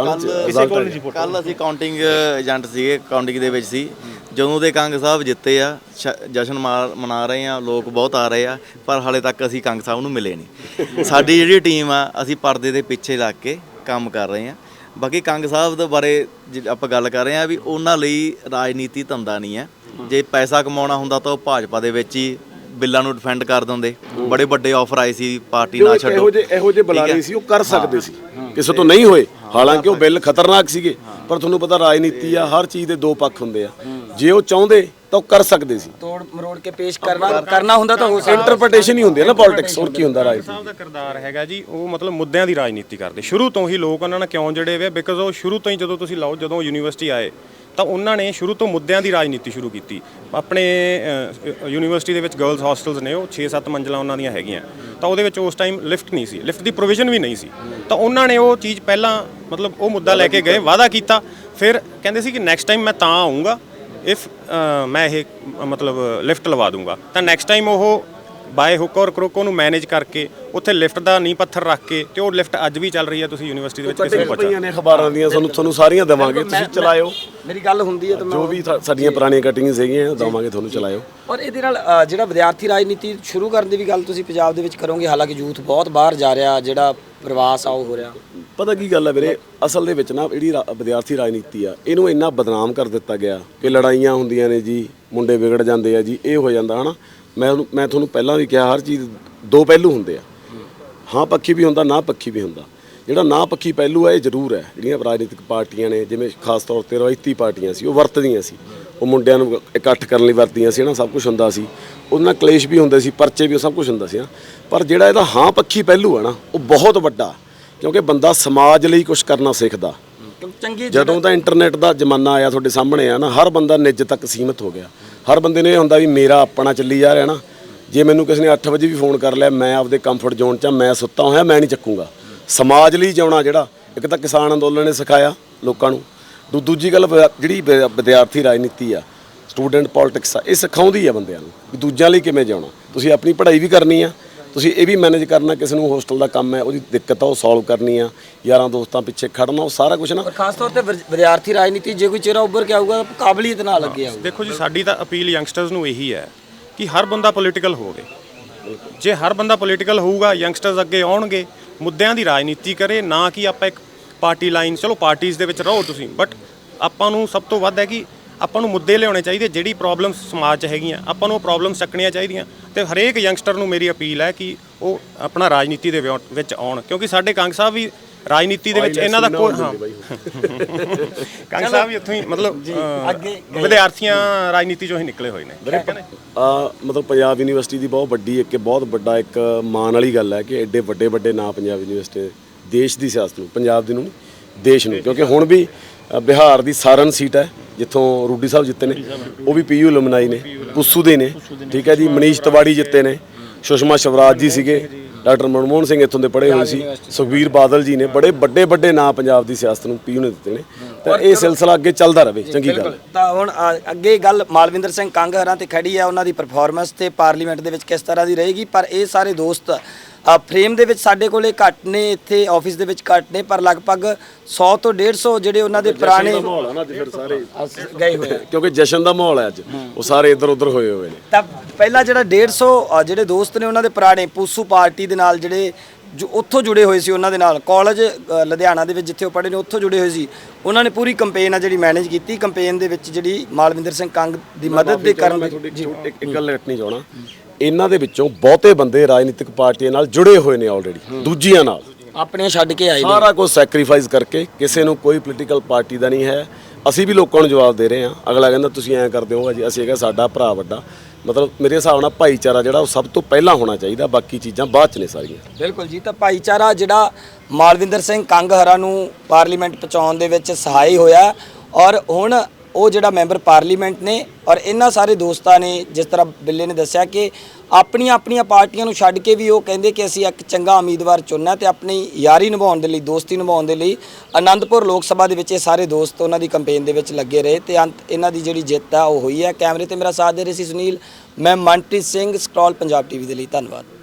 ਕੱਲ ਅਸੀਂ ਕਾਊਂਟਿੰਗ ਏਜੰਟ ਸੀਗੇ ਕਾਊਂਟਿੰਗ ਦੇ ਵਿੱਚ ਸੀ। ਜਦੋਂ ਦੇ ਕੰਗ ਸਾਹਿਬ ਜਿੱਤੇ ਆ ਸ਼- ਜਸ਼ਨ ਮਾਰ- ਮਨਾ ਰਹੇ ਆ ਲੋਕ ਬਹੁਤ ਆ ਰਹੇ ਆ ਪਰ ਹਾਲੇ ਤੱਕ ਅਸੀਂ ਕੰਗ ਸਾਹਿਬ ਨੂੰ ਮਿਲੇ ਨਹੀਂ। ਸਾਡੀ ਜਿਹੜੀ ਟੀਮ ਆ ਅਸੀਂ ਪਰਦੇ ਦੇ ਪਿੱਛੇ ਲੱਗ ਕੇ ਕੰਮ ਕਰ ਰਹੇ ਆ। ਬਾਕੀ ਕੰਗ ਸਾਹਿਬ ਦੇ ਬਾਰੇ ਜੇ ਆਪਾਂ ਗੱਲ ਕਰ ਰਹੇ ਆ ਵੀ ਉਹਨਾਂ ਲਈ ਰਾਜਨੀਤੀ ਧੰਦਾ ਨਹੀਂ ਹੈ ਜੇ ਪੈਸਾ ਕਮਾਉਣਾ ਹੁੰਦਾ ਤਾਂ ਉਹ ਭਾਜਪਾ ਦੇ ਵਿੱਚ ਹੀ ਬਿੱਲਾਂ ਨੂੰ ਡਿਫੈਂਡ ਕਰ ਦਿੰਦੇ। ਬੜੇ ਵੱਡੇ ਆਫਰ ਆਏ ਸੀ ਪਾਰਟੀ ਜੋ ਨਾ ਇੱਕ ਛੱਡੋ। ਇਹੋ ਜਿਹੇ ਇਹੋ ਜਿਹੇ ਬੁਲਾਰੇ? ਸੀ ਉਹ ਕਰ ਸਕਦੇ ਸੀ। ਕਿਸੇ ਤੋਂ ਨਹੀਂ ਹੋਏ। ਹਾਲਾਂਕਿ ਉਹ ਬਿੱਲ ਖਤਰਨਾਕ ਸੀਗੇ। ਪਰ ਤੁਹਾਨੂੰ ਪਤਾ ਰਾਜਨੀਤੀ ਆ ਹਰ ਚੀਜ਼ ਦੇ ਦੋ ਪੱਖ ਹੁੰਦੇ ਆ। ਜੇ ਉਹ ਚਾਹੁੰਦੇ ਤਾਂ ਉਹ ਕਰ ਸਕਦੇ ਸੀ। ਤੋੜ ਮਰੋੜ ਕੇ ਪੇਸ਼ ਕਰਨਾ ਕਰਨਾ ਹੁੰਦਾ ਤਾਂ ਹੋ ਸਕਦਾ। ਇੰਟਰਪ੍ਰੀਟੇਸ਼ਨ ਹੀ ਹੁੰਦੀ ਹੈ ਨਾ ਪੋਲਿਟਿਕਸ ਹੋਰ ਕੀ ਹੁੰਦਾ ਰਾਜਨੀਤੀ ਸਾਹਿਬ ਦਾ ਕਿਰਦਾਰ ਹੈਗਾ ਜੀ ਉਹ ਮਤਲਬ ਮੁੱਦਿਆਂ ਦੀ ਰਾਜਨੀਤੀ ਕਰਦੇ। ਸ਼ੁਰੂ ਤੋਂ ਹੀ ਲੋਕ ਉਹਨਾਂ ਨਾਲ ਕਿਉਂ ਜੜੇ ਹੋਏ ਬਿਕਾਜ਼ ਉਹ ਸ਼ੁਰੂ ਤੋਂ ਹੀ ਜਦੋਂ ਤੁਸੀਂ ਲਾਓ ਜਦੋਂ ਯੂਨੀਵਰਸਿਟੀ ਆਏ ਤਾਂ ਉਹਨਾਂ ਨੇ ਸ਼ੁਰੂ ਤੋਂ ਮੁੱਦਿਆਂ ਦੀ ਰਾਜਨੀਤੀ ਸ਼ੁਰੂ ਕੀਤੀ। ਆਪਣੇ ਯੂਨੀਵਰਸਿਟੀ ਦੇ ਵਿੱਚ ਗਰਲਸ ਹੋਸਟਲਸ ਨੇ ਉਹ 6-7 ਮੰਜ਼ਲਾਂ ਉਹਨਾਂ ਦੀਆਂ ਹੈਗੀਆਂ। ਤਾਂ ਉਹਦੇ ਵਿੱਚ ਉਸ ਟਾਈਮ ਲਿਫਟ ਨਹੀਂ ਸੀ। ਲਿਫਟ ਦੀ ਪ੍ਰੋਵੀਜ਼ਨ ਵੀ ਨਹੀਂ ਸੀ। ਤਾਂ ਉਹਨਾਂ ਨੇ ਉਹ ਚੀਜ਼ ਪਹਿਲਾਂ ਮਤਲਬ ਉਹ ਮੁੱਦਾ ਲੈ ਕੇ ਗਏ, ਵਾਅਦਾ ਕੀਤਾ। ਫਿਰ ਕਹਿੰਦੇ ਸੀ ਕਿ ਨੈਕਸਟ ਟਾਈਮ ਮੈਂ ਤਾਂ ਆਉਂਗਾ ਇਫ ਮੈਂ ਇਹ, ਮਤਲਬ ਲਿਫਟ ਲਵਾ ਦੂੰਗਾ। ਤਾਂ ਨੈਕਸਟ ਟਾਈਮ ਉਹ ਬਾਏ ਹੁੱਕ ਔਰ ਕਰੁੱਕ ਉਹਨੂੰ ਮੈਨੇਜ ਕਰਕੇ ਉੱਥੇ ਲਿਫਟ ਦਾ ਨੀਂਹ ਪੱਥਰ ਰੱਖ ਕੇ ਤੇ ਉਹ ਲਿਫਟ ਅੱਜ ਵੀ ਚੱਲ ਰਹੀ ਹੈ ਤੁਸੀਂ ਯੂਨੀਵਰਸਿਟੀ ਦੇ ਵਿੱਚ ਕਿਸੇ ਨੂੰ ਪੁੱਛੋ ਪਈਆਂ ਨੇ ਅਖਬਾਰਾਂ ਦੀਆਂ ਤੁਹਾਨੂੰ ਤੁਹਾਨੂੰ ਸਾਰੀਆਂ ਦੇਵਾਂਗੇ ਤੁਸੀਂ ਚਲਾਇਓ। ਮੇਰੀ ਗੱਲ ਹੁੰਦੀ ਹੈ ਤਾਂ ਮੈਂ ਜੋ ਵੀ ਸਾਡੀਆਂ ਪੁਰਾਣੀਆਂ ਕਟਿੰਗਸ ਹੈਗੀਆਂ ਉਹ ਦੇਵਾਂਗੇ ਤੁਹਾਨੂੰ ਚਲਾਇਓ। ਔਰ ਇਹਦੇ ਨਾਲ ਜਿਹੜਾ ਵਿਦਿਆਰਥੀ ਰਾਜਨੀਤੀ ਸ਼ੁਰੂ ਕਰਨ ਦੀ ਵੀ ਗੱਲ ਤੁਸੀਂ ਪੰਜਾਬ ਦੇ ਵਿੱਚ ਕਰੋਗੇ ਹਾਲਾਂਕਿ ਯੂਥ ਬਹੁਤ ਬਾਹਰ ਜਾ ਰਿਹਾ ਜਿਹੜਾ ਪ੍ਰਵਾਸ ਆ ਉਹ ਹੋ ਰਿਹਾ। ਪਤਾ ਕੀ ਗੱਲ ਹੈ ਵੀਰੇ ਅਸਲ ਦੇ ਵਿੱਚ ਨਾ ਜਿਹੜੀ ਵਿਦਿਆਰਥੀ ਰਾਜਨੀਤੀ ਆ ਇਹਨੂੰ ਇੰਨਾ ਬਦਨਾਮ ਕਰ ਦਿੱਤਾ ਗਿਆ ਕਿ ਲੜਾਈਆਂ ਹੁੰਦੀਆਂ ਨੇ ਜੀ ਮੁੰਡੇ ਵਿਗੜ ਜਾਂਦੇ ਆ ਜੀ ਇਹ ਹੋ ਜਾਂਦਾ ਹਨਾ? ਮੈਂ ਉਹਨੂੰ- ਮੈਂ ਤੁਹਾਨੂੰ ਪਹਿਲਾਂ ਵੀ ਕਿਹਾ ਹਰ ਚੀਜ਼ ਦੋ ਪਹਿਲੂ ਹੁੰਦੇ ਆ। ਹਾਂ ਪੱਖੀ ਵੀ ਹੁੰਦਾ ਨਾ ਪੱਖੀ ਵੀ ਹੁੰਦਾ। ਜਿਹੜਾ ਨਾ ਪੱਖੀ ਪਹਿਲੂ ਹੈ ਇਹ ਜ਼ਰੂਰ ਹੈ। ਜਿਹੜੀਆਂ ਰਾਜਨੀਤਿਕ ਪਾਰਟੀਆਂ ਨੇ ਜਿਵੇਂ ਖਾਸ ਤੌਰ ਤੇ ਰਵਾਇਤੀ ਪਾਰਟੀਆਂ ਸੀ ਉਹ ਵਰਤਦੀਆਂ ਸੀ। ਉਹ ਮੁੰਡਿਆਂ ਨੂੰ ਇਕੱਠ ਕਰਨ ਲਈ ਵਰਤਦੀਆਂ ਸੀ ਨਾ ਸਭ ਕੁਝ ਹੁੰਦਾ ਸੀ। ਉਹਦੇ ਨਾਲ ਕਲੇਸ਼ ਵੀ ਹੁੰਦੇ ਸੀ ਪਰਚੇ ਵੀ ਸਭ ਕੁਝ ਹੁੰਦਾ ਸੀ ਨਾ ਪਰ ਜਿਹੜਾ ਇਹਦਾ ਹਾਂ ਪੱਖੀ ਪਹਿਲੂ ਹੈ ਨਾ ਉਹ ਬਹੁਤ ਵੱਡਾ ਕਿਉਂਕਿ ਬੰਦਾ ਸਮਾਜ ਲਈ ਕੁਝ ਕਰਨਾ ਸਿੱਖਦਾ। ਚੰਗੀ ਜਦੋਂ ਦਾ ਇੰਟਰਨੈਟ ਦਾ ਜ਼ਮਾਨਾ ਆਇਆ ਤੁਹਾਡੇ ਸਾਹਮਣੇ ਆ ਨਾ ਹਰ ਬੰਦਾ ਨਿੱਜ ਤੱਕ ਸੀਮਿਤ ਹੋ ਗਿਆ। ਹਰ ਬੰਦੇ ਨੂੰ ਇਹ ਹੁੰਦਾ ਵੀ ਮੇਰਾ ਆਪਣਾ ਚੱਲੀ ਜਾ ਰਿਹਾ ਨਾ। ਜੇ ਮੈਨੂੰ ਕਿਸੇ ਨੇ 8 ਵਜੇ ਵੀ ਫੋਨ ਕਰ ਲਿਆ, ਮੈਂ ਆਪਦੇ ਕੰਫਰਟ ਜ਼ੋਨ 'ਚ ਆ, ਮੈਂ ਸੁੱਤਾ ਹੋਇਆ, ਮੈਂ ਨਹੀਂ ਚੱਕੂਗਾ। ਸਮਾਜ ਲਈ ਜਿਉਣਾ ਜਿਹੜਾ, ਇੱਕ ਤਾਂ ਕਿਸਾਨ ਅੰਦੋਲਨ ਨੇ ਸਿਖਾਇਆ ਲੋਕਾਂ ਨੂੰ। ਦੂ- ਦੂਜੀ ਗੱਲ ਵਿਦਿਆ- ਜਿਹੜੀ ਵਿਦਿਆ- ਵਿਦਿਆਰਥੀ ਰਾਜਨੀਤੀ ਆ ਸਟੂਡੈਂਟ ਪੋਲਿਟਿਕਸ ਆ, ਇਹ ਸਿਖਾਉਂਦੀ ਆ ਬੰਦਿਆਂ ਨੂੰ ਵੀ ਦੂਜਿਆਂ ਲਈ ਕਿਵੇਂ ਜਿਉਣਾ। ਤੁਸੀਂ ਆਪਣੀ ਪੜ੍ਹਾਈ ਵੀ ਕਰਨੀ ਆ ਤੁਸੀਂ ਇਹ ਵੀ ਮੈਨੇਜ ਕਰਨਾ ਕਿਸੇ ਨੂੰ ਹੋਸਟਲ ਦਾ ਕੰਮ ਹੈ ਉਹਦੀ ਦਿੱਕਤ ਆ ਉਹ ਸੋਲਵ ਕਰਨੀ ਆ ਯਾਰਾਂ ਦੋਸਤਾਂ ਪਿੱਛੇ ਖੜਨਾ ਉਹ ਸਾਰਾ ਕੁਝ ਨਾ। ਖਾਸ ਤੌਰ ਤੇ ਵਿਦ- ਵਿਦਿਆਰਥੀ ਰਾਜਨੀਤੀ ਜੇ ਕੋਈ ਚਿਹਰਾ ਉੱਭਰ ਕੇ ਆਊਗਾ ਤਾਂ ਕਾਬਲੀਅਤ ਨਾਲ ਅੱਗੇ ਆਊਗਾ। ਦੇਖੋ ਜੀ ਸਾਡੀ ਤਾਂ ਅਪੀਲ ਯੰਗਸਟਰਸ ਨੂੰ ਇਹੀ ਹੈ ਕਿ ਹਰ ਬੰਦਾ ਪੋਲੀਟੀਕਲ ਹੋਵੇ। ਜੇ ਹਰ ਬੰਦਾ ਪੋਲੀਟੀਕਲ ਹੋਊਗਾ ਯੰਗਸਟਰਸ ਅੱਗੇ ਆਉਣਗੇ ਮੁੱਦਿਆਂ ਦੀ ਰਾਜਨੀਤੀ ਕਰੇ ਨਾ ਕਿ ਆਪਾਂ ਇੱਕ ਪਾਰਟੀ ਲਾਈਨ ਚਲੋ ਪਾਰਟੀਆਂ ਦੇ ਵਿੱਚ ਰਹੋ ਤੁਸੀਂ ਬਟ ਆਪਾਂ ਨੂੰ ਸਭ ਤੋਂ ਵੱਧ ਹੈ ਕਿ ਆਪਾਂ ਨੂੰ ਮੁੱਦੇ ਲਿਆਉਣੇ ਚਾਹੀਦੇ ਜਿਹੜੀ ਪ੍ਰੋਬਲਮਸ ਸਮਾਜ 'ਚ ਹੈਗੀਆਂ ਆਪਾਂ ਨੂੰ ਉਹ ਪ੍ਰੋਬਲਮਸ ਚੱਕਣੀਆਂ ਚਾਹੀਦੀਆਂ। ਤੇ ਹਰੇਕ ਯੰਗਸਟਰ ਨੂੰ ਮੇਰੀ ਅਪੀਲ ਹੈ ਕਿ ਉਹ ਆਪਣਾ ਰਾਜਨੀਤੀ ਦੇ ਵਿਉ- ਵਿੱਚ ਆਉਣ। ਕਿਉਂਕਿ ਸਾਡੇ ਕੰਗ ਸਾਹਿਬ ਵੀ ਰਾਜਨੀਤੀ ਦੇ ਵਿੱਚ ਇਹਨਾਂ ਦਾ ਕੋਈ ਹਾਂ। [laughs] ਕੰਗ ਸਾਹਿਬ ਵੀ ਇੱਥੋਂ ਹੀ ਮਤਲਬ ਅਹ, ਵਿਦਿਆਰਥੀਆਂ ਰਾਜਨੀਤੀ ਚੋਂ ਹੀ ਨਿਕਲੇ ਹੋਏ ਨੇ। ਆ ਮਤਲਬ ਪੰਜਾਬ ਯੂਨੀਵਰਸਿਟੀ ਦੀ ਬਹੁਤ ਵੱਡੀ ਇੱਕ ਬਹੁਤ ਵੱਡਾ ਇੱਕ ਮਾਣ ਵਾਲੀ ਗੱਲ ਹੈ ਕਿ ਐਡੇ ਵੱਡੇ ਵੱਡੇ ਨਾਂ ਪੰਜਾਬ ਯੂਨੀਵਰਸਿਟੀ ਦੇ ਦੇਸ਼ ਦੀ ਸਿਆਸਤ ਨੂੰ ਪੰਜਾਬ ਦੀ ਨੂੰ ਨਹੀਂ, ਦੇਸ਼ ਨੂੰ। ਕਿਉਂਕਿ ਹੁਣ ਵੀ ਬਿਹਾਰ ਦੀ ਸਾਰਨ ਸੀਟ ਹੈ ਜਿੱਥੋਂ ਰੂਡੀ ਸਾਹਿਬ ਜਿੱਤੇ ਨੇ। ਉਹ ਵੀ ਪੀਯੂ ਲਮਨਾਈ ਨੇ ਪੁੱਸੂ ਦੇ ਨੇ। ਠੀਕ ਹੈ ਜੀ ਮਨੀਸ਼ ਤਿਵਾੜੀ ਜਿੱਤੇ ਨੇ। ਸੁਸ਼ਮਾ ਸ਼ਵਰਾਜ ਜੀ ਸੀਗੇ। ਡਾਕਟਰ ਮਨਮੋਹਨ ਸਿੰਘ ਇੱਥੋਂ ਦੇ ਪੜ੍ਹੇ ਹੋਏ ਸੀ। ਸੁਖਬੀਰ ਬਾਦਲ ਜੀ ਨੇ। ਬੜੇ ਵੱਡੇ ਵੱਡੇ ਨਾਂ ਪੰਜਾਬ ਦੀ ਸਿਆਸਤ ਨੂੰ ਪੀਯੂ ਨੇ ਦਿੱਤੇ ਨੇ। ਤਾਂ ਇਹ ਸਿਲਸਿਲਾ ਅੱਗੇ ਚੱਲਦਾ ਰਹੇ ਚੰਗੀ ਗੱਲ। ਤਾਂ ਹੁਣ ਅੱਗੇ ਗੱਲ ਮਾਲਵਿੰਦਰ ਸਿੰਘ ਕੰਗ ਹਰਾਂ ਤੇ ਖੜੀ ਹੈ। ਉਹਨਾਂ ਦੀ ਪਰਫਾਰਮੈਂਸ ਤੇ ਪਾਰਲੀਮੈਂਟ ਦੇ ਵਿੱਚ ਕਿਸ ਤਰ੍ਹਾਂ ਦੀ ਰਹੇਗੀ? ਪਰ ਇਹ ਸਾਰੇ ਦੋਸਤ ਫਰੇਮ ਦੇ ਵਿੱਚ ਸਾਡੇ ਕੋਲੇ ਘੱਟ ਨੇ ਇੱਥੇ ਆਫਿਸ ਦੇ ਵਿੱਚ ਘੱਟ ਨੇ ਪਰ ਲਗਭਗ 100 ਤੋਂ 150 ਜਿਹੜੇ ਉਹਨਾਂ ਦੇ ਪੁਰਾਣੇ ਮਾਹੌਲ ਹੈ ਨਾ ਅੱਜ ਫਿਰ ਸਾਰੇ। ਗਏ ਹੋਏ ਆ। ਕਿਉਂਕਿ ਜਸ਼ਨ ਦਾ ਮਾਹੌਲ ਹੈ ਅੱਜ। ਉਹ ਸਾਰੇ ਇੱਧਰ ਉੱਧਰ ਹੋਏ ਹੋਏ ਨੇ। ਤਾਂ ਪਹਿਲਾਂ ਜਿਹੜਾ 150 ਅ, ਜਿਹੜੇ ਦੋਸਤ ਨੇ ਉਹਨਾਂ ਦੇ ਪੁਰਾਣੇ ਪੂਸੂ ਪਾਰਟੀ ਦੇ ਨਾਲ ਜਿਹੜੇ ਜੋ ਉੱਥੋਂ ਜੁੜੇ ਹੋਏ ਸੀ ਉਹਨਾਂ ਦੇ ਨਾਲ। ਕਾਲਜ ਲੁਧਿਆਣਾ ਦੇ ਵਿੱਚ ਜਿੱਥੇ ਉਹ ਪੜ੍ਹੇ ਨੇ ਉੱਥੋਂ ਜੁੜੇ ਹੋਏ ਸੀ। ਉਹਨਾਂ ਨੇ ਪੂਰੀ ਕੰਪੇਨ ਆ ਜਿਹੜੀ ਮੈਨੇਜ ਕੀਤੀ। ਕੰਪੇਨ ਦੇ ਵਿੱਚ ਜਿਹੜੀ ਮਾਲਵਿੰਦਰ ਸਿੰਘ ਕੰਗ ਦੀ ਮਦਦ ਦੇ ਕਰਨ ਮੈਂ ਤੁਹਾਡੀ ਇੱਕ ਗੱਲ ਕੱਟਣੀ ਚਾਹਣਾ ਇਹਨਾਂ ਦੇ ਵਿੱਚੋਂ ਬਹੁਤੇ ਬੰਦੇ ਰਾਜਨੀਤਿਕ ਪਾਰਟੀਆਂ ਨਾਲ ਜੁੜੇ ਹੋਏ ਨੇ ਆਲਰੇਡੀ ਦੂਜੀਆਂ ਨਾਲ। ਆਪਣੀਆਂ ਛੱਡ ਕੇ ਆਏ ਨੇ। ਸਾਰਾ ਕੁਝ ਸੈਕਰੀਫਾਈਸ ਕਰਕੇ ਕਿਸੇ ਨੂੰ ਕੋਈ ਪੋਲੀਟੀਕਲ ਪਾਰਟੀ ਦਾ ਨਹੀਂ ਹੈ। ਅਸੀਂ ਵੀ ਲੋਕਾਂ ਨੂੰ ਜਵਾਬ ਦੇ ਰਹੇ ਹਾਂ। ਅਗਲਾ ਕਹਿੰਦਾ ਤੁਸੀਂ ਐਂ ਕਰਦੇ ਹੋਗਾ ਜੀ ਅਸੀਂ ਹੈਗਾ ਸਾਡਾ ਭਰਾ ਵੱਡਾ। ਮਤਲਬ ਮੇਰੇ ਹਿਸਾਬ ਨਾਲ ਭਾਈਚਾਰਾ ਜਿਹੜਾ ਉਹ ਸਭ ਤੋਂ ਪਹਿਲਾਂ ਹੋਣਾ ਚਾਹੀਦਾ ਬਾਕੀ ਚੀਜ਼ਾਂ ਬਾਅਦ ਚ ਨੇ ਸਾਰੀਆਂ। ਬਿਲਕੁਲ ਜੀ ਤਾਂ ਭਾਈਚਾਰਾ ਜਿਹੜਾ ਮਾਲਵਿੰਦਰ ਸਿੰਘ ਕੰਗ ਹਰਾ ਨੂੰ ਪਾਰਲੀਮੈਂਟ ਪਹੁੰਚਾਉਣ ਦੇ ਵਿੱਚ ਸਹਾਈ ਹੋਇਆ। ਔਰ ਹੁਣ ਉਹ ਜਿਹੜਾ ਮੈਂਬਰ ਪਾਰਲੀਮੈਂਟ ਨੇ ਔਰ ਇਹਨਾਂ ਸਾਰੇ ਦੋਸਤਾਂ ਨੇ, ਜਿਸ ਤਰ੍ਹਾਂ ਬਿੱਲੇ ਨੇ ਦੱਸਿਆ ਕਿ ਆਪਣੀਆਂ ਆਪਣੀਆਂ ਪਾਰਟੀਆਂ ਨੂੰ ਛੱਡ ਕੇ ਵੀ ਉਹ ਕਹਿੰਦੇ ਕਿ ਅਸੀਂ ਇੱਕ ਚੰਗਾ ਉਮੀਦਵਾਰ ਚੁਣਨਾ ਤੇ ਆਪਣੀ ਯਾਰੀ ਨਿਭਾਉਣ ਦੇ ਲਈ, ਦੋਸਤੀ ਨਿਭਾਉਣ ਦੇ ਲਈ ਆਨੰਦਪੁਰ ਲੋਕ ਸਭਾ ਦੇ ਵਿੱਚ ਇਹ ਸਾਰੇ ਦੋਸਤ ਉਹਨਾਂ ਦੀ ਕੰਪੇਨ ਦੇ ਵਿੱਚ ਲੱਗੇ ਰਹੇ ਤੇ ਅੰਤ ਇਹਨਾਂ ਦੀ ਜਿਹੜੀ ਜਿੱਤ ਆ ਉਹ ਹੋਈ ਹੈ। ਕੈਮਰੇ ਤੇ ਮੇਰਾ ਸਾਥ ਦੇ ਰਹੇ ਸੀ ਸੁਨੀਲ, ਮੈਂ ਮਨਪ੍ਰੀਤ ਸਿੰਘ ਸਕਰੋਲ ਪੰਜਾਬ ਟੀਵੀ ਦੇ ਲਈ, ਧੰਨਵਾਦ।